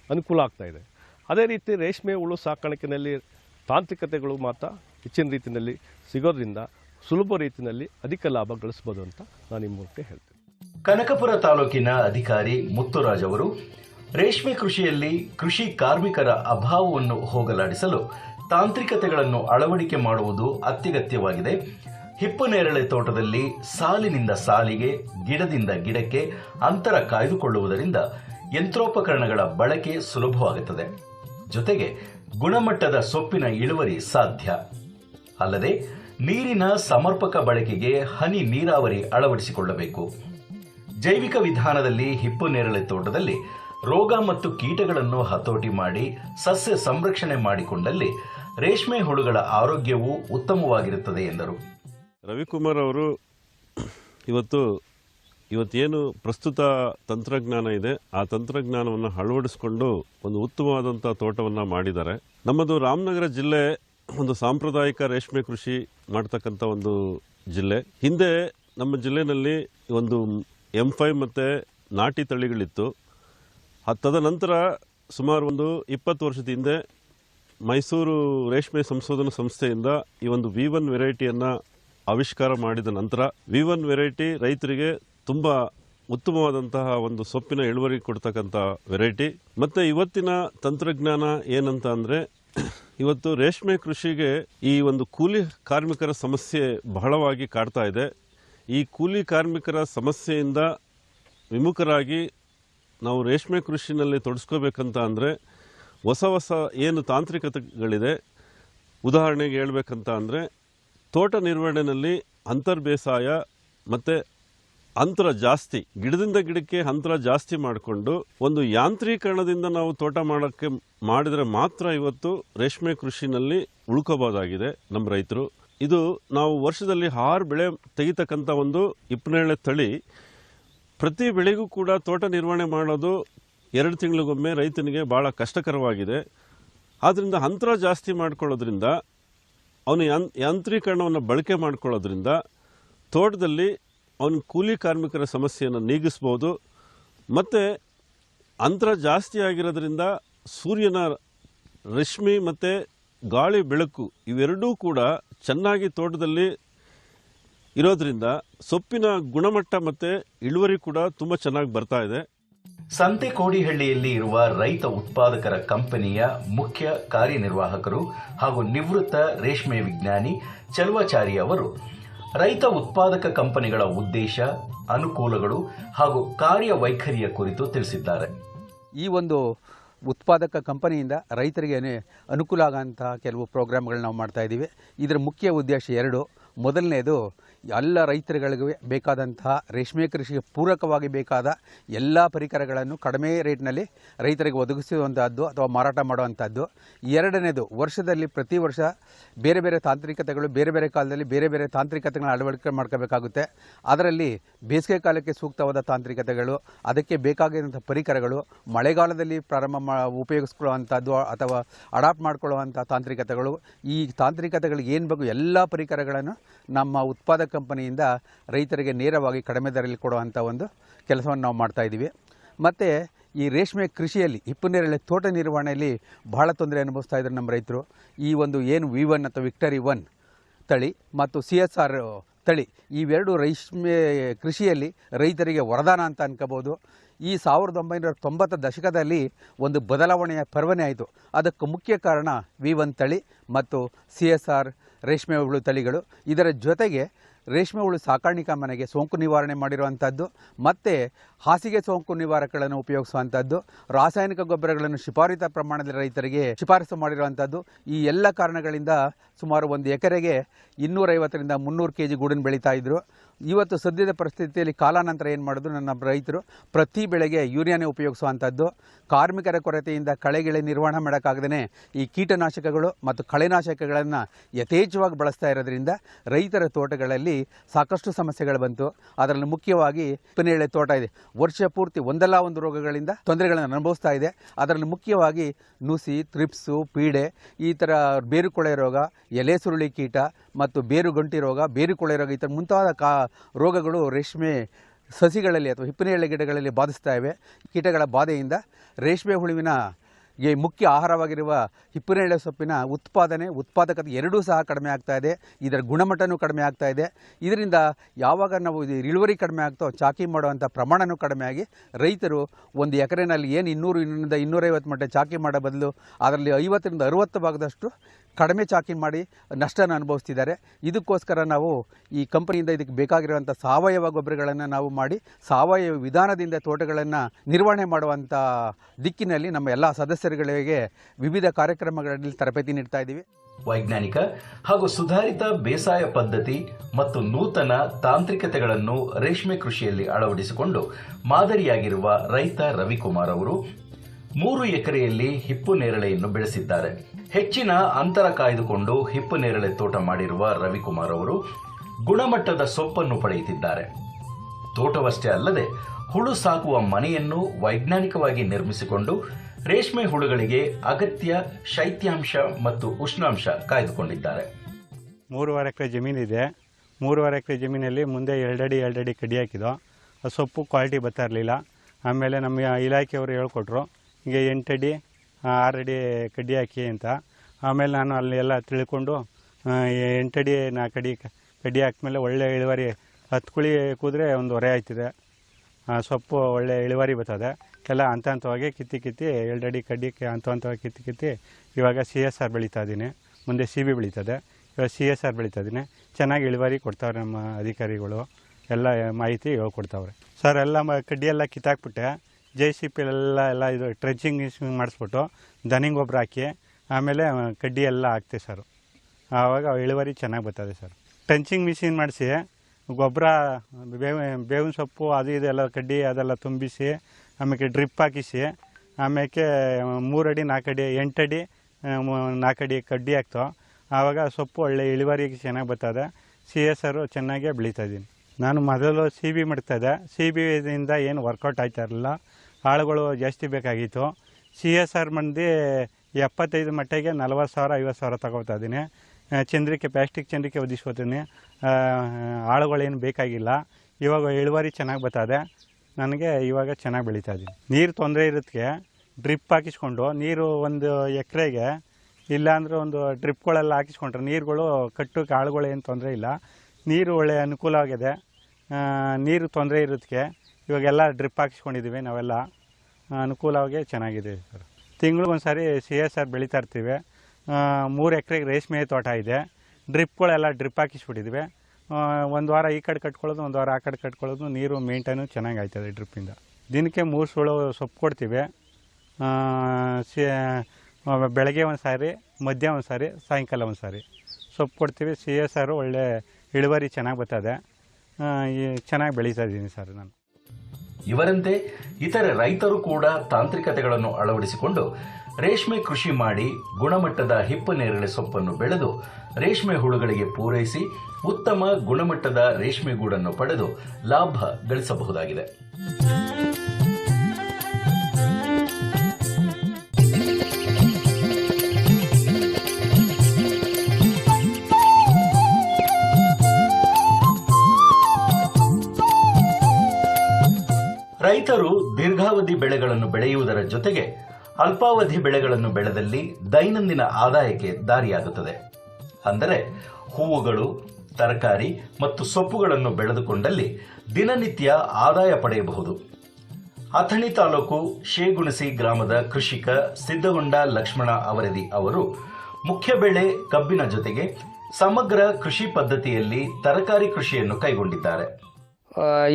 ಅನುಕೂಲ ಆಗ್ತಾ ಇದೆ. ಅದೇ ರೀತಿ ರೇಷ್ಮೆ ಹುಳು ಸಾಕಾಣಿಕೆಯಲ್ಲಿ ತಾಂತ್ರಿಕತೆಗಳು ಮಾತ್ರ ಹೆಚ್ಚಿನ ರೀತಿಯಲ್ಲಿ ಸಿಗೋದ್ರಿಂದ ಸುಲಭ ರೀತಿಯಲ್ಲಿ ಅಧಿಕ ಲಾಭ ಗಳಿಸ್ಬೋದು ಅಂತ ನಾನು ನಿಮ್ಮ ಮೂಲಕ ಹೇಳ್ತೀನಿ. ಕನಕಪುರ ತಾಲೂಕಿನ ಅಧಿಕಾರಿ ಮುತ್ತುರಾಜ್ ಅವರು ರೇಷ್ಮೆ ಕೃಷಿಯಲ್ಲಿ ಕೃಷಿ ಕಾರ್ಮಿಕರ ಅಭಾವವನ್ನು ಹೋಗಲಾಡಿಸಲು ತಾಂತ್ರಿಕತೆಗಳನ್ನು ಅಳವಡಿಕೆ ಮಾಡುವುದು ಅತ್ಯಗತ್ಯವಾಗಿದೆ. ಹಿಪ್ಪು ನೇರಳೆ ತೋಟದಲ್ಲಿ ಸಾಲಿನಿಂದ ಸಾಲಿಗೆ, ಗಿಡದಿಂದ ಗಿಡಕ್ಕೆ ಅಂತರ ಕಾಯ್ದುಕೊಳ್ಳುವುದರಿಂದ ಯಂತ್ರೋಪಕರಣಗಳ ಬಳಕೆ ಸುಲಭವಾಗುತ್ತದೆ. ಜೊತೆಗೆ ಗುಣಮಟ್ಟದ ಸೊಪ್ಪಿನ ಇಳುವರಿ ಸಾಧ್ಯ. ಅಲ್ಲದೆ ನೀರಿನ ಸಮರ್ಪಕ ಬಳಕೆಗೆ ಹನಿ ನೀರಾವರಿ ಅಳವಡಿಸಿಕೊಳ್ಳಬೇಕು. ಜೈವಿಕ ವಿಧಾನದಲ್ಲಿ ಹಿಪ್ಪು ನೇರಳೆ ತೋಟದಲ್ಲಿ ರೋಗ ಮತ್ತು ಕೀಟಗಳನ್ನು ಹತೋಟಿ ಮಾಡಿ ಸಸ್ಯ ಸಂರಕ್ಷಣೆ ಮಾಡಿಕೊಂಡಲ್ಲಿ ರೇಷ್ಮೆ ಹುಳುಗಳ ಆರೋಗ್ಯವು ಉತ್ತಮವಾಗಿರುತ್ತದೆ ಎಂದರು. ರವಿಕುಮಾರ್ ಅವರು ಇವತ್ತು ಇವತ್ತೇನು ಪ್ರಸ್ತುತ ತಂತ್ರಜ್ಞಾನ ಇದೆ, ಆ ತಂತ್ರಜ್ಞಾನವನ್ನು ಅಳವಡಿಸಿಕೊಂಡು ಒಂದು ಉತ್ತಮವಾದಂಥ ತೋಟವನ್ನು ಮಾಡಿದ್ದಾರೆ. ನಮ್ಮದು ರಾಮನಗರ ಜಿಲ್ಲೆ ಒಂದು ಸಾಂಪ್ರದಾಯಿಕ ರೇಷ್ಮೆ ಕೃಷಿ ಮಾಡ್ತಕ್ಕಂಥ ಒಂದು ಜಿಲ್ಲೆ. ಹಿಂದೆ ನಮ್ಮ ಜಿಲ್ಲೆಯಲ್ಲಿ ಒಂದು ಎಂ ಫೈವ್ ಮತ್ತು ನಾಟಿ ತಳಿಗಳಿತ್ತು. ಆ ತದನಂತರ ಸುಮಾರು ಒಂದು ಇಪ್ಪತ್ತು ವರ್ಷದ ಹಿಂದೆ ಮೈಸೂರು ರೇಷ್ಮೆ ಸಂಶೋಧನಾ ಸಂಸ್ಥೆಯಿಂದ ಈ ಒಂದು ವಿ ಒನ್ ವೆರೈಟಿಯನ್ನು ಆವಿಷ್ಕಾರ ಮಾಡಿದ ನಂತರ ವಿ ಒನ್ ವೆರೈಟಿ ರೈತರಿಗೆ ತುಂಬ ಉತ್ತಮವಾದಂತಹ ಒಂದು ಸೊಪ್ಪಿನ ಇಳುವರಿ ಕೊಡ್ತಕ್ಕಂಥ ವೆರೈಟಿ. ಮತ್ತು ಇವತ್ತಿನ ತಂತ್ರಜ್ಞಾನ ಏನಂತ ಅಂದರೆ ಇವತ್ತು ರೇಷ್ಮೆ ಕೃಷಿಗೆ ಈ ಒಂದು ಕೂಲಿ ಕಾರ್ಮಿಕರ ಸಮಸ್ಯೆ ಬಹಳವಾಗಿ ಕಾಡ್ತಾ ಇದೆ. ಈ ಕೂಲಿ ಕಾರ್ಮಿಕರ ಸಮಸ್ಯೆಯಿಂದ ವಿಮುಖರಾಗಿ ನಾವು ರೇಷ್ಮೆ ಕೃಷಿನಲ್ಲಿ ತೊಡಸ್ಕೋಬೇಕಂತ ಅಂದರೆ ಹೊಸ ಹೊಸ ಏನು ತಾಂತ್ರಿಕತೆಗಳಿದೆ. ಉದಾಹರಣೆಗೆ ಹೇಳಬೇಕಂತ ಅಂದರೆ ತೋಟ ನಿರ್ವಹಣೆಯಲ್ಲಿ ಅಂತರ್ ಬೇಸಾಯ ಮತ್ತು ಅಂತರ ಜಾಸ್ತಿ, ಗಿಡದಿಂದ ಗಿಡಕ್ಕೆ ಅಂತರ ಜಾಸ್ತಿ ಮಾಡಿಕೊಂಡು ಒಂದು ಯಾಂತ್ರೀಕರಣದಿಂದ ನಾವು ತೋಟ ಮಾಡೋಕ್ಕೆ ಮಾಡಿದರೆ ಮಾತ್ರ ಇವತ್ತು ರೇಷ್ಮೆ ಕೃಷಿನಲ್ಲಿ ಉಳ್ಕೋಬೋದಾಗಿದೆ ನಮ್ಮ ರೈತರು. ಇದು ನಾವು ವರ್ಷದಲ್ಲಿ ಆರು ಬೆಳೆ ತೆಗಿತಕ್ಕಂಥ ಒಂದು ಇಪ್ಪನೇಳೆ ತಳಿ. ಪ್ರತಿ ಬೆಳೆಗೂ ಕೂಡ ತೋಟ ನಿರ್ವಹಣೆ ಮಾಡೋದು ಎರಡು ತಿಂಗಳಿಗೊಮ್ಮೆ ರೈತನಿಗೆ ಭಾಳ ಕಷ್ಟಕರವಾಗಿದೆ. ಆದ್ದರಿಂದ ಅಂತರ ಜಾಸ್ತಿ ಮಾಡ್ಕೊಳ್ಳೋದ್ರಿಂದ, ಅವನು ಯಾನ್ ಯಾಂತ್ರೀಕರಣವನ್ನು ಬಳಕೆ ಮಾಡ್ಕೊಳ್ಳೋದ್ರಿಂದ ತೋಟದಲ್ಲಿ ಅವನ ಕೂಲಿ ಕಾರ್ಮಿಕರ ಸಮಸ್ಯೆಯನ್ನು ನೀಗಿಸ್ಬೋದು. ಮತ್ತು ಅಂತರ ಜಾಸ್ತಿ ಆಗಿರೋದ್ರಿಂದ ಸೂರ್ಯನ ರಶ್ಮಿ ಮತ್ತು ಗಾಳಿ ಬೆಳಕು ಇವೆರಡೂ ಕೂಡ ಚೆನ್ನಾಗಿ ತೋಟದಲ್ಲಿ ಇರೋದ್ರಿಂದ ಸೊಪ್ಪಿನ ಗುಣಮಟ್ಟ ಮತ್ತು ಇಳುವರಿ ಕೂಡ ತುಂಬ ಚೆನ್ನಾಗಿ ಬರ್ತಾ ಇದೆ. ಸಂತೆಕೋಡಿಹಳ್ಳಿಯಲ್ಲಿ ಇರುವ ರೈತ ಉತ್ಪಾದಕರ ಕಂಪನಿಯ ಮುಖ್ಯ ಕಾರ್ಯನಿರ್ವಾಹಕರು ಹಾಗೂ ನಿವೃತ್ತ ರೇಷ್ಮೆ ವಿಜ್ಞಾನಿ ಚಲುವಾಚಾರಿ ಅವರು ರೈತ ಉತ್ಪಾದಕ ಕಂಪನಿಗಳ ಉದ್ದೇಶ ಅನುಕೂಲಗಳು ಹಾಗೂ ಕಾರ್ಯವೈಖರಿಯ ಕುರಿತು ತಿಳಿಸಿದ್ದಾರೆ. ಈ ಒಂದು ಉತ್ಪಾದಕ ಕಂಪನಿಯಿಂದ ರೈತರಿಗೆ ಅನುಕೂಲ ಆಗೋಂತಹ ಕೆಲವು ಪ್ರೋಗ್ರಾಮ್ಗಳು ನಾವು ಮಾಡ್ತಾ ಇದ್ದೀವಿ. ಇದರ ಮುಖ್ಯ ಉದ್ದೇಶ ಎರಡು. ಮೊದಲನೇದು ಎಲ್ಲ ರೈತರುಗಳಿಗೆ ಬೇಕಾದಂತಹ ರೇಷ್ಮೆ ಕೃಷಿಗೆ ಪೂರಕವಾಗಿ ಬೇಕಾದ ಎಲ್ಲ ಪರಿಕರಗಳನ್ನು ಕಡಿಮೆ ರೇಟ್ನಲ್ಲಿ ರೈತರಿಗೆ ಒದಗಿಸುವಂಥದ್ದು ಅಥವಾ ಮಾರಾಟ ಮಾಡುವಂಥದ್ದು ಎರಡನೇದು, ವರ್ಷದಲ್ಲಿ ಪ್ರತಿ ವರ್ಷ ಬೇರೆ ಬೇರೆ ತಾಂತ್ರಿಕತೆಗಳು ಬೇರೆ ಬೇರೆ ಕಾಲದಲ್ಲಿ ಬೇರೆ ಬೇರೆ ತಾಂತ್ರಿಕತೆಗಳನ್ನ ಅಳವಡಿಕೆ ಮಾಡ್ಕೋಬೇಕಾಗುತ್ತೆ. ಅದರಲ್ಲಿ ಬೇಸಿಗೆ ಕಾಲಕ್ಕೆ ಸೂಕ್ತವಾದ ತಾಂತ್ರಿಕತೆಗಳು, ಅದಕ್ಕೆ ಬೇಕಾಗಿರುವಂಥ ಪರಿಕರಗಳು, ಮಳೆಗಾಲದಲ್ಲಿ ಪ್ರಾರಂಭ ಮಾ ಉಪಯೋಗಿಸ್ಕೊಳ್ಳುವಂಥದ್ದು ಅಥವಾ ಅಡಾಪ್ಟ್ ಮಾಡ್ಕೊಳ್ಳುವಂಥ ತಾಂತ್ರಿಕತೆಗಳು, ಈ ತಾಂತ್ರಿಕತೆಗಳಿಗೆ ಏನು ಬೇಕು ಎಲ್ಲ ಪರಿಕರಗಳನ್ನು ನಮ್ಮ ಉತ್ಪಾದಕ ಕಂಪನಿಯಿಂದ ರೈತರಿಗೆ ನೇರವಾಗಿ ಕಡಿಮೆ ದರದಲ್ಲಿ ಕೊಡುವಂಥ ಒಂದು ಕೆಲಸವನ್ನು ನಾವು ಮಾಡ್ತಾಯಿದ್ದೀವಿ ಮತ್ತು ಈ ರೇಷ್ಮೆ ಕೃಷಿಯಲ್ಲಿ ಹಿಪ್ಪುನೇರಳೆ ತೋಟ ನಿರ್ವಹಣೆಯಲ್ಲಿ ಬಹಳ ತೊಂದರೆ ಅನುಭವಿಸ್ತಾ ಇದ್ದಾರೆ ನಮ್ಮ ರೈತರು. ಈ ಒಂದು ಏನು ವಿ ಒನ್ ಅಥವಾ ವಿಕ್ಟರಿ ಒನ್ ತಳಿ ಮತ್ತು ಸಿ ಎಸ್ ಆರ್ ತಳಿ ಇವೆರಡು ರೇಷ್ಮೆ ಕೃಷಿಯಲ್ಲಿ ರೈತರಿಗೆ ವರದಾನ ಅಂತ ಅನ್ಕೋಬೋದು ಈ ಸಾವಿರದ ಒಂಬೈನೂರ ತೊಂಬತ್ತ ದಶಕದಲ್ಲಿ ಒಂದು ಬದಲಾವಣೆಯ ಪರ್ವನೇ ಆಯಿತು. ಅದಕ್ಕೆ ಮುಖ್ಯ ಕಾರಣ ವಿ ಒನ್ ತಳಿ ಮತ್ತು ಸಿ ಎಸ್ ಆರ್ ರೇಷ್ಮೆ ಹುಳು ತಳಿಗಳು. ಇದರ ಜೊತೆಗೆ ರೇಷ್ಮೆ ಹುಳು ಸಾಕಾಣಿಕಾ ಮನೆಗೆ ಸೋಂಕು ನಿವಾರಣೆ ಮಾಡಿರುವಂಥದ್ದು, ಮತ್ತು ಹಾಸಿಗೆ ಸೋಂಕು ನಿವಾರಕಗಳನ್ನು ಉಪಯೋಗಿಸುವಂಥದ್ದು, ರಾಸಾಯನಿಕ ಗೊಬ್ಬರಗಳನ್ನು ಶಿಫಾರಿತ ಪ್ರಮಾಣದಲ್ಲಿ ರೈತರಿಗೆ ಶಿಫಾರಸು ಮಾಡಿರುವಂಥದ್ದು, ಈ ಎಲ್ಲ ಕಾರಣಗಳಿಂದ ಸುಮಾರು ಒಂದು ಎಕರೆಗೆ ಇನ್ನೂರೈವತ್ತರಿಂದ ಮುನ್ನೂರು ಕೆ ಜಿ ಗೂಡನ್ನು ಬೆಳೀತಾ ಇದ್ದರು ಇವತ್ತು ಸದ್ಯದ ಪರಿಸ್ಥಿತಿಯಲ್ಲಿ ಕಾಲಾನಂತರ ಏನು ಮಾಡಿದ್ರು ನನ್ನ ರೈತರು? ಪ್ರತಿ ಬೆಳೆಗೆ ಯೂರಿಯಾನೇ ಉಪಯೋಗಿಸುವಂಥದ್ದು ಕಾರ್ಮಿಕರ ಕೊರತೆಯಿಂದ ಕಳೆಗಳ ನಿರ್ವಹಣೆ ಮಾಡೋಕ್ಕಾಗದೇ ಈ ಕೀಟನಾಶಕಗಳು ಮತ್ತು ಕಳೆನಾಶಕಗಳನ್ನು ಯಥೇಚ್ಛವಾಗಿ ಬಳಸ್ತಾ ಇರೋದ್ರಿಂದ ರೈತರ ತೋಟಗಳಲ್ಲಿ ಸಾಕಷ್ಟು ಸಮಸ್ಯೆಗಳು ಬಂತು. ಅದರಲ್ಲಿ ಮುಖ್ಯವಾಗಿ ಪಿನೇಳೆ ತೋಟ ಇದೆ. ವರ್ಷ ಪೂರ್ತಿ ಒಂದಲ್ಲ ಒಂದು ರೋಗಗಳಿಂದ ತೊಂದರೆಗಳನ್ನು ಅನುಭವಿಸ್ತಾ ಇದೆ. ಅದರಲ್ಲಿ ಮುಖ್ಯವಾಗಿ ನುಸಿ ತ್ರಿಪ್ಸು ಪೀಡೆ, ಈ ಥರ ಬೇರುಕೊಳೆ ರೋಗ, ಎಲೆ ಸುರುಳಿ ಕೀಟ ಮತ್ತು ಬೇರು ಗಂಟಿ ರೋಗ, ಬೇರುಕೊಳೆ ರೋಗ ಇತರ ಮುಂತಾದ ಕಾ ರೋಗಗಳು ರೇಷ್ಮೆ ಸಸಿಗಳಲ್ಲಿ ಅಥವಾ ಹಿಪ್ಪನೇಳೆ ಗಿಡಗಳಲ್ಲಿ ಬಾಧಿಸ್ತಾ ಇವೆ. ಕೀಟಗಳ ಬಾಧೆಯಿಂದ ರೇಷ್ಮೆ ಹುಳುವಿನ ಈ ಮುಖ್ಯ ಆಹಾರವಾಗಿರುವ ಹಿಪ್ಪನೇಳೆ ಸೊಪ್ಪಿನ ಉತ್ಪಾದನೆ, ಉತ್ಪಾದಕತೆ ಎರಡೂ ಸಹ ಕಡಿಮೆ ಆಗ್ತಾ ಇದೆ. ಇದರ ಗುಣಮಟ್ಟನೂ ಕಡಿಮೆ ಆಗ್ತಾ ಇದೆ. ಇದರಿಂದ ಯಾವಾಗ ನಾವು ಇಳುವರಿ ಕಡಿಮೆ ಆಗ್ತೋ, ಚಾಕಿ ಮಾಡುವಂಥ ಪ್ರಮಾಣನೂ ಕಡಿಮೆ ಆಗಿ ರೈತರು ಒಂದು ಎಕರೆನಲ್ಲಿ ಏನು ಇನ್ನೂರು, ಇನ್ನೂರಿಂದ ಇನ್ನೂರೈವತ್ತು ಮಟ್ಟ ಚಾಕಿ ಮಾಡೋ ಬದಲು ಅದರಲ್ಲಿ ಐವತ್ತರಿಂದ ಅರುವತ್ತು ಭಾಗದಷ್ಟು ಕಡಿಮೆ ಚಾಕಿ ಮಾಡಿ ನಷ್ಟನ ಅನುಭವಿಸ್ತಿದ್ದಾರೆ. ಇದಕ್ಕೋಸ್ಕರ ನಾವು ಈ ಕಂಪನಿಯಿಂದ ಇದಕ್ಕೆ ಬೇಕಾಗಿರುವಂಥ ಸಾವಯವ ಗೊಬ್ಬರಗಳನ್ನು ನಾವು ಮಾಡಿ, ಸಾವಯವ ವಿಧಾನದಿಂದ ತೋಟಗಳನ್ನು ನಿರ್ವಹಣೆ ಮಾಡುವಂಥ ದಿಕ್ಕಿನಲ್ಲಿ ನಮ್ಮ ಎಲ್ಲ ಸದಸ್ಯರುಗಳಿಗೆ ವಿವಿಧ ಕಾರ್ಯಕ್ರಮಗಳಲ್ಲಿ ತರಬೇತಿ ನೀಡ್ತಾ ಇದ್ದೀವಿ. ವೈಜ್ಞಾನಿಕ ಹಾಗೂ ಸುಧಾರಿತ ಬೇಸಾಯ ಪದ್ಧತಿ ಮತ್ತು ನೂತನ ತಾಂತ್ರಿಕತೆಗಳನ್ನು ರೇಷ್ಮೆ ಕೃಷಿಯಲ್ಲಿ ಅಳವಡಿಸಿಕೊಂಡು ಮಾದರಿಯಾಗಿರುವ ರೈತ ರವಿಕುಮಾರ್ ಅವರು ಮೂರು ಎಕರೆಯಲ್ಲಿ ಹಿಪ್ಪು ನೇರಳೆಯನ್ನು ಬೆಳೆಸಿದ್ದಾರೆ. ಹೆಚ್ಚಿನ ಅಂತರ ಕಾಯ್ದುಕೊಂಡು ಹಿಪ್ಪು ನೇರಳೆ ತೋಟ ಮಾಡಿರುವ ರವಿಕುಮಾರ್ ಅವರು ಗುಣಮಟ್ಟದ ಸೊಪ್ಪನ್ನು ಪಡೆಯುತ್ತಿದ್ದಾರೆ. ತೋಟವಷ್ಟೇ ಅಲ್ಲದೆ ಹುಳು ಸಾಕುವ ಮನೆಯನ್ನು ವೈಜ್ಞಾನಿಕವಾಗಿ ನಿರ್ಮಿಸಿಕೊಂಡು ರೇಷ್ಮೆ ಹುಳುಗಳಿಗೆ ಅಗತ್ಯ ಶೈತ್ಯಾಂಶ ಮತ್ತು ಉಷ್ಣಾಂಶ ಕಾಯ್ದುಕೊಂಡಿದ್ದಾರೆ. ಮೂರುವರೆ ಎಕರೆ ಜಮೀನಿದೆ ಮೂರುವರೆ ಎಕರೆ ಜಮೀನಲ್ಲಿ ಮುಂದೆ ಎರಡಡಿ ಎರಡಡಿ ಕಡಿ ಹಾಕಿದ್ದು. ಆ ಸೊಪ್ಪು ಕ್ವಾಲಿಟಿ ಬರ್ತಾ ಇರಲಿಲ್ಲ. ಆಮೇಲೆ ನಮ್ಮ ಇಲಾಖೆಯವರು ಹೇಳ್ಕೊಟ್ರು, ಹೀಗೆ ಎಂಟಡಿ ಆರಡಿ ಕಡ್ಡಿ ಹಾಕಿ ಅಂತ. ಆಮೇಲೆ ನಾನು ಅಲ್ಲಿ ಎಲ್ಲ ತಿಳ್ಕೊಂಡು ಎಂಟಡಿ ನಾಲ್ಕು ಅಡಿ ಕಡ್ಡಿ ಹಾಕಿದ್ಮೇಲೆ ಒಳ್ಳೆ ಇಳುವರಿ, ಹತ್ತು ಕುಳಿ ಕೂದ್ರೆ ಒಂದು ಹೊರೆ ಆಯ್ತಿದೆ. ಸೊಪ್ಪು ಒಳ್ಳೆ ಇಳುವರಿ ಬರ್ತದೆ. ಎಲ್ಲ ಹಂತ ಹಂತವಾಗಿ ಕಿತ್ತಿ ಕಿತ್ತಿ, ಎರಡಡಿ ಕಡ್ಡಿ ಹಂತ ಹಂತವಾಗಿ ಕಿತ್ತಿ ಕಿತ್ತಿ, ಇವಾಗ ಸಿ ಎಸ್ ಆರ್ ಬೆಳೀತಾ ಇದ್ದೀನಿ ಮುಂದೆ ಸಿ ಬಿ ಬೆಳೀತದೆ. ಇವಾಗ ಸಿ ಎಸ್ ಆರ್ ಬೆಳೀತಾ ಇದ್ದೀನಿ ಚೆನ್ನಾಗಿ ಇಳುವರಿ ಕೊಡ್ತಾವ್ರೆ ನಮ್ಮ ಅಧಿಕಾರಿಗಳು. ಎಲ್ಲ ಮಾಹಿತಿ ಹೇಳ್ಕೊಡ್ತಾವ್ರೆ. ಸರ್, ಎಲ್ಲ ಮ ಕಡ್ಡಿಯೆಲ್ಲ ಕಿತ್ತಾಕ್ಬಿಟ್ಟೆ. ಜೆ ಸಿ ಪಿ ಎಲ್ಲ ಇದು ಗಿಚಿಂಗ್ ಮಾಡಿಸ್ಬಿಟ್ಟು ದನಿಂಗ್ ಗೊಬ್ಬರ ಹಾಕಿ, ಆಮೇಲೆ ಕಡ್ಡಿ ಎಲ್ಲ ಹಾಕ್ತೀವಿ ಸರ್ ಆವಾಗ ಇಳುವರಿ ಚೆನ್ನಾಗಿ ಬರ್ತದೆ ಸರ್ ಟ್ರೆಂಚಿಂಗ್ ಮಿಷಿನ್ ಮಾಡಿಸಿ ಗೊಬ್ಬರ ಬೇವು, ಬೇವಿನ ಸೊಪ್ಪು ಅದು ಇದೆಲ್ಲ ಕಡ್ಡಿ ಅದೆಲ್ಲ ತುಂಬಿಸಿ ಆಮೇಲೆ ಡ್ರಿಪ್ ಹಾಕಿಸಿ ಆಮೇಲೆ ಮೂರಡಿ ನಾಲ್ಕಡಿ ಎಂಟಡಿ ನಾಲ್ಕಡಿ ಕಡ್ಡಿ ಹಾಕ್ತೋ ಆವಾಗ ಸೊಪ್ಪು ಒಳ್ಳೆ ಇಳುವರಿ ಚೆನ್ನಾಗಿ ಬರ್ತದೆ. ಸಿ ಎಸ್ ಆರು ಚೆನ್ನಾಗೇ ಬೆಳೀತಾ ನಾನು ಮೊದಲು ಸಿ ಬಿ ಮಾಡ್ತಾಯಿದ್ದೆ ಸಿ ಬಿಯಿಂದ ಏನು ವರ್ಕೌಟ್ ಆಯ್ತಾ ಇರಲಿಲ್ಲ. ಆಳುಗಳು ಜಾಸ್ತಿ ಬೇಕಾಗಿತ್ತು. ಸಿ ಎಸ್ ಆರ್ ಮಂದಿ ಎಪ್ಪತ್ತೈದು ಮಟ್ಟಿಗೆ ನಲ್ವತ್ತು ಸಾವಿರ, ಐವತ್ತು ಸಾವಿರ ತಗೋತಾ ಇದ್ದೀನಿ. ಚಂದ್ರಿಕೆ, ಪ್ಲಾಸ್ಟಿಕ್ ಚಂದ್ರಿಕೆ ಒದಿಸ್ಕೋತೀನಿ ಆಳುಗಳೇನು ಬೇಕಾಗಿಲ್ಲ. ಇವಾಗ ಇಳುವರಿ ಚೆನ್ನಾಗಿ ಬರ್ತದೆ ನನಗೆ ಇವಾಗ ಚೆನ್ನಾಗಿ ಬೆಳೀತಾ ಇದ್ದೀನಿ ನೀರು ತೊಂದರೆ ಇರೋದಕ್ಕೆ ಡ್ರಿಪ್ ಹಾಕಿಸ್ಕೊಂಡು, ನೀರು ಒಂದು ಎಕರೆಗೆ ಇಲ್ಲಾಂದ್ರೆ ಒಂದು ಡ್ರಿಪ್ಗಳೆಲ್ಲ ಹಾಕಿಸ್ಕೊಂಡ್ರೆ ನೀರುಗಳು ಕಟ್ಟಕ್ಕೆ ಆಳುಗಳು ತೊಂದರೆ ಇಲ್ಲ. ನೀರು ಒಳ್ಳೆ ಅನುಕೂಲ ಆಗಿದೆ. ನೀರು ತೊಂದರೆ ಇರೋದಕ್ಕೆ ಇವಾಗೆಲ್ಲ ಡ್ರಿಪ್ ಹಾಕಿಸ್ಕೊಂಡಿದ್ದೀವಿ ನಾವೆಲ್ಲ. ಅನುಕೂಲವಾಗಿ ಚೆನ್ನಾಗಿದೆ ಸರ್. ತಿಂಗ್ಳಿಗೊಂದು ಸಾರಿ ಸಿ ಎಸ್ ಆರ್ ಬೆಳೀತಾ ಇರ್ತೀವಿ. ಮೂರು ಎಕರೆಗೆ ರೇಷ್ಮೆ ತೋಟ ಇದೆ. ಡ್ರಿಪ್ಗಳೆಲ್ಲ ಡ್ರಿಪ್ ಹಾಕಿಸ್ಬಿಟ್ಟಿದ್ವಿ. ಒಂದು ವಾರ ಈ ಕಡೆ ಕಟ್ಕೊಳ್ಳೋದು, ಒಂದು ವಾರ ಆ ಕಡೆ ಕಟ್ಕೊಳ್ಳೋದು, ನೀರು ಮೇಂಟೈನು ಚೆನ್ನಾಗಿ ಆಯ್ತದೆ ಡ್ರಿಪ್ಪಿಂದ. ದಿನಕ್ಕೆ ಮೂರು ಸುಳು ಸೊಪ್ಪು ಕೊಡ್ತೀವಿ. ಸಿ ಬೆಳಗ್ಗೆ ಒಂದು ಸಾರಿ ಮಧ್ಯ ಒಂದು ಸಾರಿ ಸಾಯಂಕಾಲ ಒಂದು ಸಾರಿ ಸೊಪ್ಪು ಕೊಡ್ತೀವಿ. ಸಿ ಎಸ್ ಆರು ಒಳ್ಳೆ ಇಳುವರಿ ಚೆನ್ನಾಗಿ ಬರ್ತದೆ. ಚೆನ್ನಾಗಿ ಬೆಳೀತಾ ಇದ್ದೀನಿ ಸರ್ ನಾನು. ಇವರಂತೆ ಇತರೆ ರೈತರು ಕೂಡ ತಾಂತ್ರಿಕತೆಗಳನ್ನು ಅಳವಡಿಸಿಕೊಂಡು ರೇಷ್ಮೆ ಕೃಷಿ ಮಾಡಿ ಗುಣಮಟ್ಟದ ಹಿಪ್ಪನೇರಳೆ ಸೊಪ್ಪನ್ನು ಬೆಳೆದು ರೇಷ್ಮೆ ಹುಳುಗಳಿಗೆ ಪೂರೈಸಿ ಉತ್ತಮ ಗುಣಮಟ್ಟದ ರೇಷ್ಮೆ ಗೂಡನ್ನು ಪಡೆದು ಲಾಭ ಗಳಿಸಬಹುದಾಗಿದೆ. ರೈತರು ದೀರ್ಘಾವಧಿ ಬೆಳೆಗಳನ್ನು ಬೆಳೆಯುವುದರ ಜೊತೆಗೆ ಅಲ್ಪಾವಧಿ ಬೆಳೆಗಳನ್ನು ಬೆಳೆದಲ್ಲಿ ದೈನಂದಿನ ಆದಾಯಕ್ಕೆ ದಾರಿಯಾಗುತ್ತದೆ. ಅಂದರೆ ಹೂವುಗಳು, ತರಕಾರಿ ಮತ್ತು ಸೊಪ್ಪುಗಳನ್ನು ಬೆಳೆದುಕೊಂಡಲ್ಲಿ ದಿನನಿತ್ಯ ಆದಾಯ ಪಡೆಯಬಹುದು. ಅಥಣಿ ತಾಲೂಕು ಶೇಗುಣಸಿ ಗ್ರಾಮದ ಕೃಷಿಕ ಸಿದ್ದಗೊಂಡ ಲಕ್ಷ್ಮಣ ಅವರದಿ ಅವರು ಮುಖ್ಯ ಬೆಳೆ ಕಬ್ಬಿನ ಜೊತೆಗೆ ಸಮಗ್ರ ಕೃಷಿ ಪದ್ಧತಿಯಲ್ಲಿ ತರಕಾರಿ ಕೃಷಿಯನ್ನು ಕೈಗೊಂಡಿದ್ದಾರೆ.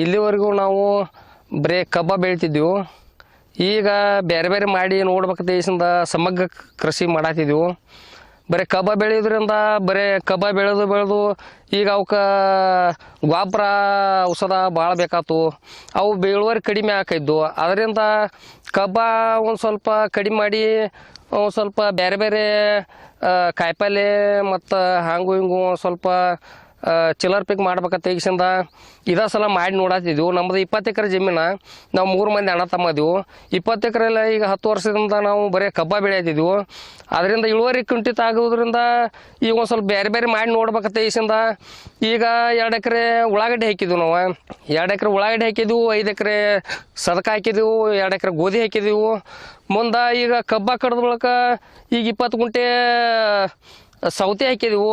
ಇಲ್ಲಿವರೆಗೂ ನಾವು ಬರೀ ಕಬ್ಬ ಬೆಳಿತಿದ್ವು. ಈಗ ಬೇರೆ ಬೇರೆ ಮಾಡಿ ನೋಡ್ಬೇಕು ದೇಶದಿಂದ ಸಮಗ್ರ ಕೃಷಿ ಮಾಡತ್ತಿದ್ವು ಬರೀ ಕಬ್ಬ ಬೆಳೆಯೋದ್ರಿಂದ ಬರೀ ಕಬ್ಬ ಬೆಳೆದು ಬೆಳೆದು ಈಗ ಅವಕ್ಕೆ ಗೊಬ್ಬರ ಔಷಧ ಭಾಳ ಬೇಕಾತು. ಅವು ಇಳುವರಿ ಕಡಿಮೆ ಆಕೈದ್ವು. ಅದರಿಂದ ಕಬ್ಬ ಒಂದು ಸ್ವಲ್ಪ ಕಡಿಮೆ ಮಾಡಿ, ಒಂದು ಸ್ವಲ್ಪ ಬೇರೆ ಬೇರೆ ಕಾಯಿಪಲ್ಲೆ ಮತ್ತು ಹಾಂಗು ಹಿಂಗು ಸ್ವಲ್ಪ ಚಿಲ್ಲರ್ ಪಿಕ್ ಮಾಡ್ಬೇಕಂತ ಈಗಿಂದ ಇದೇ ಸಲ ಮಾಡಿ ನೋಡತ್ತಿದ್ವು ನಮ್ಮದು ಇಪ್ಪತ್ತು ಎಕರೆ ಜಮೀನ, ನಾವು ಮೂರು ಮಂದಿ ಅಣ್ಣ ತಮ್ಮ ಇದೀವು ಇಪ್ಪತ್ತು ಎಕರೆಲ್ಲ ಈಗ ಹತ್ತು ವರ್ಷದಿಂದ ನಾವು ಬರೀ ಕಬ್ಬ ಬೆಳೆಯತ್ತಿದ್ವು ಅದರಿಂದ ಇಳುವರಿ ಕುಂಠಿತ ಆಗೋದ್ರಿಂದ ಈಗ ಒಂದು ಸ್ವಲ್ಪ ಬೇರೆ ಬೇರೆ ಮಾಡಿ ನೋಡ್ಬೇಕಂತ ಈಗಿಂದ ಈಗ ಎರಡು ಎಕರೆ ಉಳ್ಳಾಗಡ್ಡೆ ಹಾಕಿದ್ವು ನಾವು. ಎರಡು ಎಕರೆ ಉಳ್ಳಾಗಡ್ಡೆ ಹಾಕಿದ್ವು, ಐದು ಎಕರೆ ಸದಕ ಹಾಕಿದೆವು, ಎರಡು ಎಕರೆ ಗೋಧಿ ಹಾಕಿದೆವು. ಮುಂದೆ ಈಗ ಕಬ್ಬ ಕಡ್ದ ಬಳಿಕ ಈಗ ಇಪ್ಪತ್ತು ಗುಂಟೆ ಸೌತೆ ಹಾಕಿದೆವು.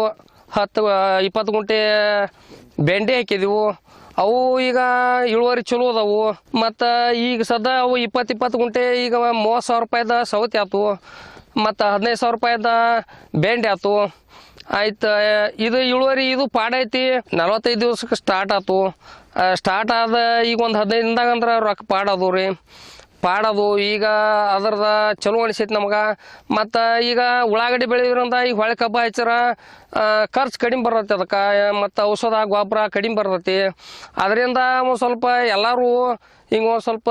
ಹತ್ತು ಇಪ್ಪತ್ತು ಗುಂಟೆ ಬೆಂಡೆ ಹಾಕಿದೆವು. ಅವು ಈಗ ಇಳುವರಿ ಚಲೋ ಅದಾವು. ಮತ್ತು ಈಗ ಸದ್ಯ ಅವು ಇಪ್ಪತ್ತು ಇಪ್ಪತ್ತು ಗುಂಟೆ ಈಗ ಮೂವತ್ತು ಸಾವಿರ ರೂಪಾಯಿದ ಸೌತೆ ಆಯ್ತು ಮತ್ತು ಹದಿನೈದು ಸಾವಿರ ರೂಪಾಯಿದ ಬೆಂಡೆ ಆಯ್ತು ಆಯ್ತು ಇದು ಇಳುವರಿ ಇದು ಪಾಡೈತಿ ನಲವತ್ತೈದು ದಿವ್ಸಕ್ಕೆ ಸ್ಟಾರ್ಟ್ ಆಯ್ತು ಸ್ಟಾರ್ಟ್ ಆದ ಈಗ ಒಂದು ಹದಿನೈದು ದಿನದಾಗ ಅಂದ್ರೆ ರೊಕ್ಕ ಪಾಡಾದವು ರೀ. ಪಾಡದು, ಈಗ ಅದರದ ಚಲೋ ಅನಿಸೈತಿ ನಮ್ಗೆ. ಮತ್ತು ಈಗ ಉಳ್ಳಾಗಡ್ಡಿ ಬೆಳೆಯೋದ್ರಿಂದ ಈಗ ಹೊಳೆ ಕಬ್ಬ ಹಚ್ಚಾರ ಖರ್ಚು ಕಡಿಮೆ ಬರ್ತೈತಿ ಅದಕ್ಕೆ. ಮತ್ತು ಔಷಧ, ಗೊಬ್ಬರ ಕಡಿಮೆ ಬರ್ತೈತಿ. ಅದರಿಂದ ಒಂದು ಸ್ವಲ್ಪ ಎಲ್ಲರೂ ಹಿಂಗೆ ಒಂದು ಸ್ವಲ್ಪ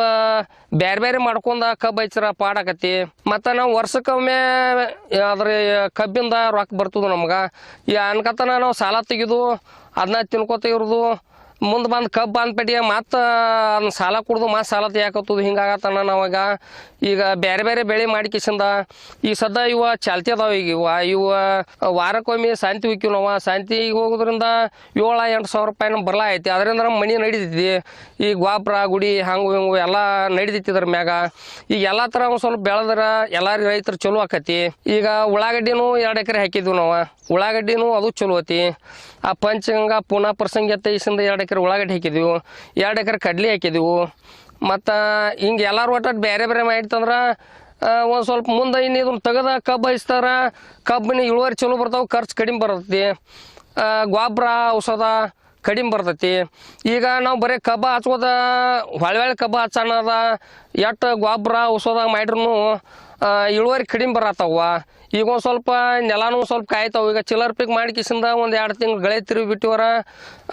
ಬೇರೆ ಬೇರೆ ಮಾಡ್ಕೊಂಡ ಕಬ್ಬು ಹಚ್ಚಾರ ಪಾಡಾಕತಿ ಮತ್ತು ನಾವು ವರ್ಷಕ್ಕೊಮ್ಮೆ, ಅದ್ರ ಕಬ್ಬಿಂದ ರೊಕ್ಕ ಬರ್ತದೆ ನಮ್ಗೆ. ಈ ಅನ್ಕತನ ನಾವು ಸಾಲ ತೆಗೆದು ಅದನ್ನ ತಿನ್ಕೋತ ಇರೋದು. ಮುಂದೆ ಬಂದು ಕಬ್ಬು ಅಂದ್ಪಟ್ಟಿಗೆ ಮತ್ತು ಅದನ್ನ ಸಾಲ ಕುಡ್ದು ಮತ್ತು ಸಾಲ ತೆಗಿಯಾಕತ್ತದ ಹಿಂಗಾಗತ್ತಣ್ಣ ನಾವಾಗ. ಈಗ ಬೇರೆ ಬೇರೆ ಬೆಳೆ ಮಾಡಿಕಿಸಿಂದ ಈ ಸದ್ಯ ಇವ ಚಾಲ್ತಿ ಅದಾವ ಈಗ. ಇವ ಇವ ವಾರಕ್ಕೊಮ್ಮೆ ಶಾಂತಿ ಹೋಗ್ತೀವಿ ನಾವು ಶಾಂತಿಗೆ ಹೋಗೋದ್ರಿಂದ ಏಳು ಎಂಟು ಸಾವಿರ ರೂಪಾಯಿ ನಮ್ಮ ಬರಲ ಐತಿ. ಅದರಿಂದ ನಮ್ಮ ಮನೆ ನಡೀತೈತಿ. ಈ ಗೊಬ್ಬರ ಗುಡಿ, ಹಂಗು ಹಿಂಗು ಎಲ್ಲ ನಡೀತೈತಿ ಇದ್ರ ಮ್ಯಾಗ. ಈಗ ಎಲ್ಲ ಥರ ಒಂದು ಸ್ವಲ್ಪ ಬೆಳೆದ್ರೆ ಎಲ್ಲ ರೈತರು ಚಲೋ ಆಕತಿ. ಈಗ ಉಳ್ಳಾಗಡ್ಡಿನೂ ಎರಡು ಎಕರೆ ಹಾಕಿದ್ವಿ ನಾವು. ಉಳ್ಳಾಗಡ್ಡಿನೂ ಅದು ಚಲೋ ಐತಿ ಆ ಪಂಚಗಂಗಾ ಪುನಃ ಪ್ರಸಂಗ ತೈಸಿಂದ ಎರಡು ಎಕರೆ ಉಳ್ಳಾಗಡ್ಡೆ ಹಾಕಿದೆವು, ಎರಡು ಎಕರೆ ಕಡ್ಲಿ ಹಾಕಿದೆವು. ಮತ್ತು ಹಿಂಗೆ ಎಲ್ಲರೂ ಒಟ್ಟು ಬೇರೆ ಬೇರೆ ಮಾಡಿತ್ತಂದ್ರೆ ಒಂದು ಸ್ವಲ್ಪ ಮುಂದೆ ಇನ್ನು ಇದನ್ನು ತೆಗೆದ ಕಬ್ಬು ಹಾಯಿಸ್ತಾರೆ ಕಬ್ಬಿನ ಇಳುವರಿ ಚಲೋ ಬರ್ತಾವೆ, ಖರ್ಚು ಕಡಿಮೆ ಬರ್ತೈತಿ. ಗೊಬ್ಬರ, ಔಷಧ ಕಡಿಮೆ ಬರ್ತೈತಿ. ಈಗ ನಾವು ಬರೀ ಕಬ್ಬ ಹಚ್ಕೋದ ಹೊಳೆ ಹೊಳೆ ಕಬ್ಬ ಹಚ್ಚೋಣದ ಎಟ್ಟು ಗೊಬ್ಬರ ಔಷಧ ಮಾಡಿರೂ ಇಳುವರಿ ಕಡಿಮೆ ಬರತ್ತವ. ಈಗ ಒಂದು ಸ್ವಲ್ಪ ನೆಲನೂ ಸ್ವಲ್ಪ ಕಾಯ್ತಾವು. ಈಗ ಚಿಲ್ಲರ್ ಪಿಕ್ ಮಾಡಿ ಕಿಸಿಂದ ಒಂದು ಎರಡು ತಿಂಗಳು ಗಳೆ ಬಿಟ್ಟಿವರ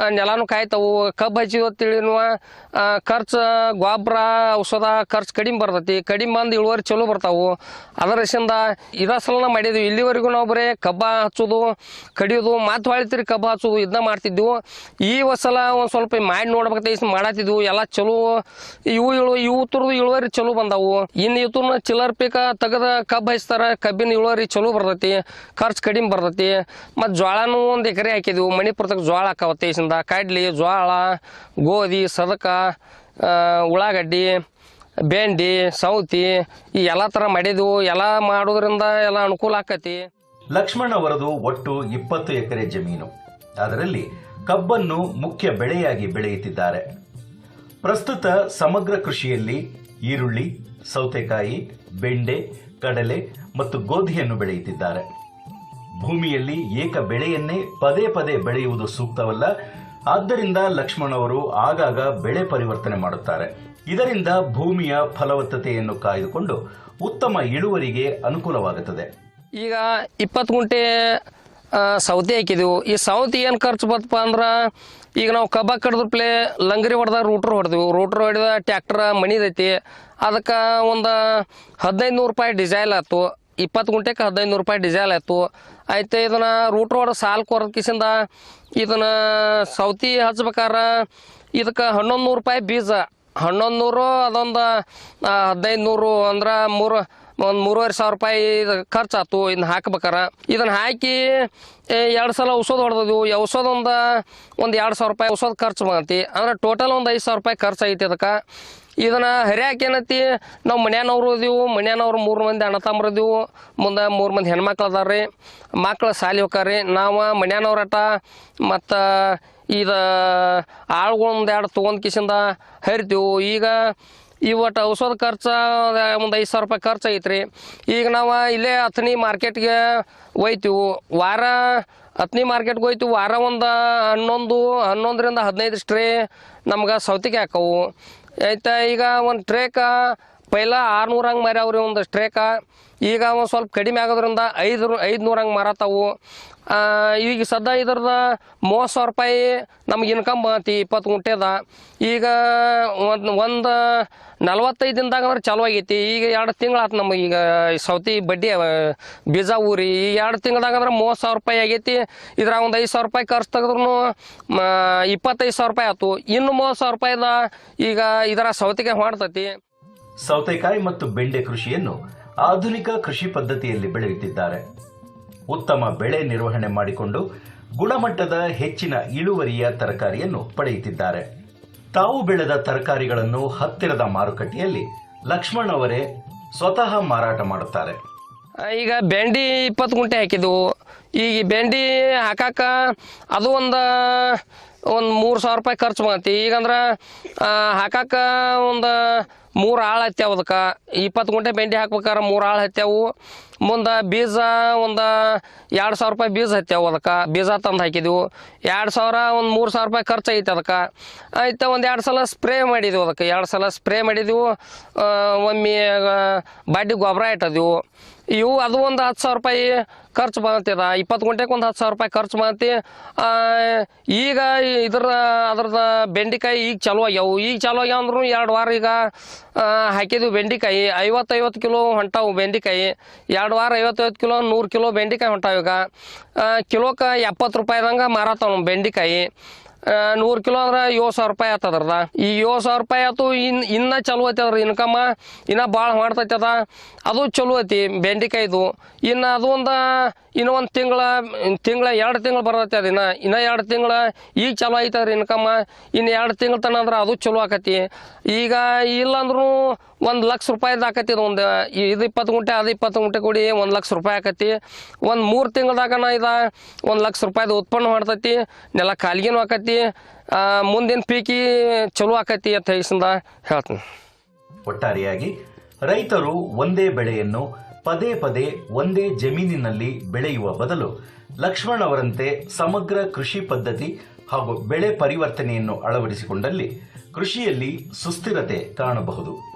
ನೆಲನೂ ಕಾಯ್ತಾವು. ಕಬ್ಬು ಹಚ್ಚಿವ ಖರ್ಚು, ಗೊಬ್ಬರ, ಔಷಧ ಖರ್ಚು ಕಡಿಮೆ ಬರ್ತೈತಿ. ಕಡಿಮೆ ಬಂದು ಇಳುವರಿ ಚಲೋ ಬರ್ತಾವು. ಅದರಸಿಂದ ಇದ ಸಲ ಮಾಡಿದ್ವಿ. ಇಲ್ಲಿವರೆಗೂ ನಾವು ಬರೀ ಕಬ್ಬ ಹಚ್ಚೋದು, ಕಡಿಯೋದು, ಮಾತು ಹೊಳಿತೀರಿ ಕಬ್ಬು ಹಚ್ಚೋದು ಇದನ್ನ ಮಾಡ್ತಿದ್ವು ಈ ಸಲ ಒಂದು ಸ್ವಲ್ಪ ಮಾಡಿ ನೋಡ್ಬೇಕೈತಿ ಮಾಡತ್ತಿದ್ವು ಎಲ್ಲ ಚಲೋ, ಇವು ಇಳು, ಇವು ತುರ್ದು ಇಳುವರಿ ಚಲೋ ಬಂದಾವು. ಇನ್ನು ಇವತ್ತು ಚಿಲ್ಲರ್ ಪೀಕ ತೆಗೆದ ಕಬ್ಬು ಹಚ್ತಾರ, ಕಬ್ಬಿನ ಇಳುವರಿ ಚಲೋ ಬರ್ತೈತಿ, ಖರ್ಚು ಕಡಿಮೆ ಬರ್ತೈತಿ. ಮತ್ತು ಜ್ವಾಳನೂ ಒಂದು ಎಕರೆ ಹಾಕಿದ್ವು, ಮಣಿಪುರದಾಗ ಜ್ವಾಳ ಹಾಕಾವ ತೇಸಿಂದ ಕಡ್ಲಿ, ಜ್ವಾಳ, ಗೋಧಿ, ಸದಕ ಉಳ್ಳಾಗಡ್ಡಿ, ಬೆಂಡಿ, ಸೌತಿ ಈ ಎಲ್ಲ ಥರ ಮಾಡಿದ್ವು. ಎಲ್ಲ ಮಾಡೋದ್ರಿಂದ ಎಲ್ಲ ಅನುಕೂಲ ಆಕತಿ. ಲಕ್ಷ್ಮಣ್ ಅವರದು ಒಟ್ಟು ಇಪ್ಪತ್ತು ಎಕರೆ ಜಮೀನು. ಅದರಲ್ಲಿ ಕಬ್ಬನ್ನು ಮುಖ್ಯ ಬೆಳೆಯಾಗಿ ಬೆಳೆಯುತ್ತಿದ್ದಾರೆ. ಪ್ರಸ್ತುತ ಸಮಗ್ರ ಕೃಷಿಯಲ್ಲಿ ಈರುಳ್ಳಿ, ಸೌತೆಕಾಯಿ, ಬೆಂಡೆ, ಕಡಲೆ ಮತ್ತು ಗೋಧಿಯನ್ನು ಬೆಳೆಯುತ್ತಿದ್ದಾರೆ. ಭೂಮಿಯಲ್ಲಿ ಏಕ ಬೆಳೆಯನ್ನೇ ಪದೇ ಪದೇ ಬೆಳೆಯುವುದು ಸೂಕ್ತವಲ್ಲ. ಆದ್ದರಿಂದ ಲಕ್ಷ್ಮಣ್ ಅವರು ಆಗಾಗ ಬೆಳೆ ಪರಿವರ್ತನೆ ಮಾಡುತ್ತಾರೆ. ಇದರಿಂದ ಭೂಮಿಯ ಫಲವತ್ತತೆಯನ್ನು ಕಾಯ್ದುಕೊಂಡು ಉತ್ತಮ ಇಳುವರಿಗೆ ಅನುಕೂಲವಾಗುತ್ತದೆ. ಈಗ ಇಪ್ಪತ್ತು ಗುಂಟೆ ಸೌತೆ ಹಾಕಿದೆವು. ಈ ಸೌತೆ ಏನು ಖರ್ಚು ಬರ್ತಪ್ಪ ಅಂದ್ರೆ ಈಗ ನಾವು ಕಬ್ಬ ಕಡ್ದ್ರ ಪ್ಲೇ ಲಂಗರಿ ಹೊಡೆದಾಗ ರೂಟ್ರ್ ಹೊಡೆದೆವು. ರೂಟ್ರ್ ಹೊಡೆದ ಟ್ಯಾಕ್ಟ್ರ್ ಮಣಿದೈತಿ ಅದಕ್ಕೆ ಒಂದು ಹದಿನೈದು ನೂರು ರೂಪಾಯಿ ಡಿಸೈಲ್ ಆಯ್ತು ಇಪ್ಪತ್ತು ಗುಂಟೆಗೆ ಹದಿನೈದು ನೂರು ರೂಪಾಯಿ ಡಿಸೈಲ್ ಆಯ್ತು ಆಯ್ತು ಇದನ್ನು ರೂಟ್ರ್ ಹೊಡೆದ ಸಾಲ್ ಕೊರದ ಕಿಸಿಂದ ಇದನ್ನು ಸೌತಿ ಹಚ್ಬೇಕಾರೆ. ಇದಕ್ಕೆ ಹನ್ನೊಂದು ನೂರು ರೂಪಾಯಿ ಬೀಜ. ಹನ್ನೊಂದು ನೂರು ಅದೊಂದು ಹದಿನೈದು ನೂರು ಅಂದ್ರೆ ಮೂರು ಒಂದು ಮೂರುವರೆ ಸಾವಿರ ರೂಪಾಯಿ ಇದು ಖರ್ಚಾತು ಇದನ್ನ ಹಾಕ್ಬೇಕಾರ. ಇದನ್ನ ಹಾಕಿ ಎರಡು ಸಲ ಔಷಧ ಹೊಡೆದವು ಔಷಧ ಒಂದು ಒಂದು ಎರಡು ಸಾವಿರ ರೂಪಾಯಿ ಔಷಧ ಖರ್ಚು ಬಂತಿ ಅಂದ್ರೆ ಟೋಟಲ್ ಒಂದು ಐದು ಸಾವಿರ ರೂಪಾಯಿ ಖರ್ಚು ಐತಿ ಅದಕ್ಕೆ. ಇದನ್ನ ಹರಿಯಾಕ ಏನೈತಿ, ನಾವು ಮನ್ಯಾನವ್ರು ಇದೀವು, ಮನ್ಯಾನವ್ರು ಮೂರು ಮಂದಿ ಅಣ್ಣ ತಮ್ಮರು ಇದೀವು. ಮುಂದೆ ಮೂರು ಮಂದಿ ಹೆಣ್ಮಕ್ಳು ಅದಾರ ರೀ. ಮಕ್ಳು ಸಾಲಿ ಹೋಕಾರಿ ನಾವು ಮನ್ಯಾನವ್ರಟ ಮತ್ತು ಇದು ಆಳುಗಳು ಒಂದು ಎರಡು ತೊಗೊಂಡ್ ಕಿಸಿಂದ ಹರಿತೀವಿ. ಈಗ ಇವತ್ತು ಔಷಧ ಖರ್ಚು ಒಂದು ಐದು ಸಾವಿರ ರೂಪಾಯಿ ಖರ್ಚು ಐತ್ರಿ. ಈಗ ನಾವು ಇಲ್ಲೇ ಅಥಣಿ ಮಾರ್ಕೆಟ್ಗೆ ಒಯ್ತೀವಿ ವಾರ ಅಥಣಿ ಮಾರ್ಕೆಟ್ಗೆ ಹೋಯ್ತೀವಿ. ವಾರ ಒಂದು ಹನ್ನೊಂದು, ಹನ್ನೊಂದರಿಂದ ಹದಿನೈದು ಸ್ಟ್ರೇ ನಮ್ಗೆ ಸೌತಿಗೆ ಹಾಕವು. ಆಯ್ತಾ, ಈಗ ಒಂದು ಟ್ರೇಕ ಪೈಲ ಆರುನೂರ ಹಂಗೆ ಮಾರ್ಯಾವ್ರಿ ಒಂದು ಸ್ಟ್ರೇಕ. ಈಗ ಒಂದು ಸ್ವಲ್ಪ ಕಡಿಮೆ ಆಗೋದ್ರಿಂದ ಐದು ಐದು ಹಂಗೆ ಮಾರತ್ತಾವು. ಈಗ ಸದ್ಯ ಇದ್ರದ ಮೂವತ್ತು ಸಾವಿರ ರೂಪಾಯಿ ನಮ್ಗೆ ಇನ್ಕಮ್ ಬಂತಿ ಇಪ್ಪತ್ತು ಗುಂಟೆದ. ಈಗ ಒಂದು ಒಂದು ನಲ್ವತ್ತೈದು ದಿನದಾಗ ಅಂದ್ರೆ ಚಾಲು ಆಗೈತಿ. ಈಗ ಎರಡು ತಿಂಗಳಾತು ನಮಗೆ ಈಗ ಸೌತಿ ಬಡ್ಡಿ ಬೀಜ, ಊರಿ. ಈ ಎರಡು ತಿಂಗಳದಾಗ ಅಂದ್ರೆ ಮೂವತ್ತು ಸಾವಿರ ರೂಪಾಯಿ ಆಗೈತಿ. ಇದ್ರಾಗ ಒಂದು ಐದು ಸಾವಿರ ರೂಪಾಯಿ ಖರ್ಚು ತೆಗೆದ್ರು ಇಪ್ಪತ್ತೈದು ಸಾವಿರ ರೂಪಾಯಿ ಆಯ್ತು ಇನ್ನು ಮೂವತ್ತು ಸಾವಿರ ರೂಪಾಯಿದ ಈಗ ಇದರ ಸೌತಿಗೆ ಮಾಡ್ತತಿ ಸೌತೆಕಾಯಿ ಮತ್ತು ಬೆಂಡೆ ಕೃಷಿಯನ್ನು ಆಧುನಿಕ ಕೃಷಿ ಪದ್ಧತಿಯಲ್ಲಿ ಬೆಳೆಯುತ್ತಿದ್ದಾರೆ. ಉತ್ತಮ ಬೆಳೆ ನಿರ್ವಹಣೆ ಮಾಡಿಕೊಂಡು ಗುಣಮಟ್ಟದ ಹೆಚ್ಚಿನ ಇಳುವರಿಯ ತರಕಾರಿಯನ್ನು ಪಡೆಯುತ್ತಿದ್ದಾರೆ. ತಾವು ಬೆಳೆದ ತರಕಾರಿಗಳನ್ನು ಹತ್ತಿರದ ಮಾರುಕಟ್ಟೆಯಲ್ಲಿ ಲಕ್ಷ್ಮಣ್ ಅವರೇ ಸ್ವತಃ ಮಾರಾಟ ಮಾಡುತ್ತಾರೆ. ಈಗ ಬೆಂಡಿ ಇಪ್ಪತ್ತು ಗುಂಟೆ ಹಾಕಿದ್ವು. ಈಗ ಬೆಂಡಿ ಹಾಕಾಕ ಅದು ಒಂದು ಒಂದು ಮೂರು ಸಾವಿರ ರೂಪಾಯಿ ಖರ್ಚು ಮಾಡ್ತಿ ಈಗಂದ್ರೆ ಹಾಕಾಕ ಒಂದು ಮೂರು ಆಳು ಹತ್ಯಾವ ಅದಕ್ಕೆ. ಇಪ್ಪತ್ತು ಗುಂಟೆ ಬೆಂಡಿ ಹಾಕ್ಬೇಕಾರೆ ಮೂರು ಆಳು ಹತ್ಯಾವು. ಮುಂದೆ ಬೀಜ ಒಂದು ಎರಡು ಸಾವಿರ ರೂಪಾಯಿ ಬೀಜ ಹತ್ಯಾವು ಅದಕ್ಕೆ. ಬೀಜ ತಂದು ಹಾಕಿದೆವು. ಎರಡು ಸಾವಿರ ಒಂದು ಮೂರು ಸಾವಿರ ರೂಪಾಯಿ ಖರ್ಚು ಐತೆ ಅದಕ್ಕೆ. ಆಯ್ತು ಒಂದು ಎರಡು ಸಲ ಸ್ಪ್ರೇ ಮಾಡಿದೆವು ಅದಕ್ಕೆ. ಎರಡು ಸಲ ಸ್ಪ್ರೇ ಮಾಡಿದೆವು. ಒಮ್ಮೆ ಬಡ್ಡಿ ಬಾಡಿ ಗೊಬ್ಬರ ಇಟ್ಟದೆವು. ಇವು ಅದು ಒಂದು ಹತ್ತು ಸಾವಿರ ರೂಪಾಯಿ ಖರ್ಚು ಬಂತದ ಇಪ್ಪತ್ತು ಗುಂಟೆಗೆ ಒಂದು ಹತ್ತು ಸಾವಿರ ರೂಪಾಯಿ ಖರ್ಚು ಮಾಡ್ತಿ ಈಗ ಇದ್ರ ಅದ್ರದ್ದು ಬೆಂಡೆಕಾಯಿ ಈಗ ಚಲೋ ಆಗ್ಯಾವು. ಈಗ ಚಲೋ ಆಗ್ಯಾವ ಅಂದ್ರೂ ಎರಡು ವಾರ ಈಗ ಹಾಕಿದ್ವಿ ಬೆಂಡೆಕಾಯಿ. ಐವತ್ತೈವತ್ತು ಕಿಲೋ ಹೊಂಟಾವು ಬೆಂಡೆಕಾಯಿ. ಎರಡು ವಾರ ಐವತ್ತೈವತ್ತು ಕಿಲೋ, ನೂರು ಕಿಲೋ ಬೆಂಡೆಕಾಯಿ ಹೊಂಟಾವ ಈಗ. ಕಿಲೋಕ ಕಿಲೋಕ್ಕೆ ಎಪ್ಪತ್ತು ರೂಪಾಯಿದಂಗೆ ಮಾರತ್ತಾವ ಬೆಂಡೆಕಾಯಿ. ನೂರು ಕಿಲೋ ಅಂದ್ರೆ ಏಳು ಸಾವಿರ ರೂಪಾಯಿ ಆತದ್ರದ ಈ ಏಳು ಸಾವಿರ ರೂಪಾಯಿ ಆಯ್ತು ಇನ್ನು ಇನ್ನೂ ಚಲೋ ಐತಿ ಅದ್ರ ಇನ್ಕಮ್ ಇನ್ನೂ ಭಾಳ ಮಾಡ್ತೈತೆ ಅದ. ಅದು ಚಲೋ ಐತಿ ಬೆಂಡೆಕಾಯ್ದು. ಇನ್ನು ಅದು ಒಂದು ಇನ್ನೂ ಒಂದು ತಿಂಗಳ ತಿಂಗಳ ಎರಡು ತಿಂಗಳು ಬರತ್ತೆ ಅದು ಇನ್ನು. ಎರಡು ತಿಂಗಳ ಈಗ ಚಲೋ ಐತೆ ಅದ್ರ ಇನ್ಕಮ್ ಇನ್ನು ಎರಡು ತಿಂಗಳು ತನ ಅಂದ್ರೆ ಅದು ಚಲೋ ಆಕತಿ. ಈಗ ಇಲ್ಲಾಂದ್ರೂ ಒಂದು ಲಕ್ಷ ರೂಪಾಯಿದು ಆಕತಿ ಇದು ಒಂದು ಇದು ಇಪ್ಪತ್ತು ಗುಂಟೆ, ಅದು ಇಪ್ಪತ್ತು ಗುಂಟೆ ಕೂಡಿ ಒಂದು ಲಕ್ಷ ರೂಪಾಯಿ ಆಕತಿ. ಒಂದು ಮೂರು ತಿಂಗಳದಾಗ ನಾ ಇದು ಒಂದು ಲಕ್ಷ ರೂಪಾಯಿದು ಉತ್ಪನ್ನ ಮಾಡ್ತೈತಿ. ನೆಲ ಕಾಲಿಗೆನೂ ಆಕತಿ. ಮುಂದಿನ ಪೀಕಿ ಚಲೋ ಆಕತಿ ಅಂತ ಹೇಳ್ತೀನಿ. ಒಟ್ಟಾರೆಯಾಗಿ ರೈತರು ಒಂದೇ ಬೆಳೆಯನ್ನು ಪದೇ ಪದೇ ಒಂದೇ ಜಮೀನಿನಲ್ಲಿ ಬೆಳೆಯುವ ಬದಲು ಲಕ್ಷ್ಮಣ್ ಅವರಂತೆ ಸಮಗ್ರ ಕೃಷಿ ಪದ್ಧತಿ ಹಾಗೂ ಬೆಳೆ ಪರಿವರ್ತನೆಯನ್ನು ಅಳವಡಿಸಿಕೊಂಡಲ್ಲಿ ಕೃಷಿಯಲ್ಲಿ ಸುಸ್ಥಿರತೆ ಕಾಣಬಹುದು.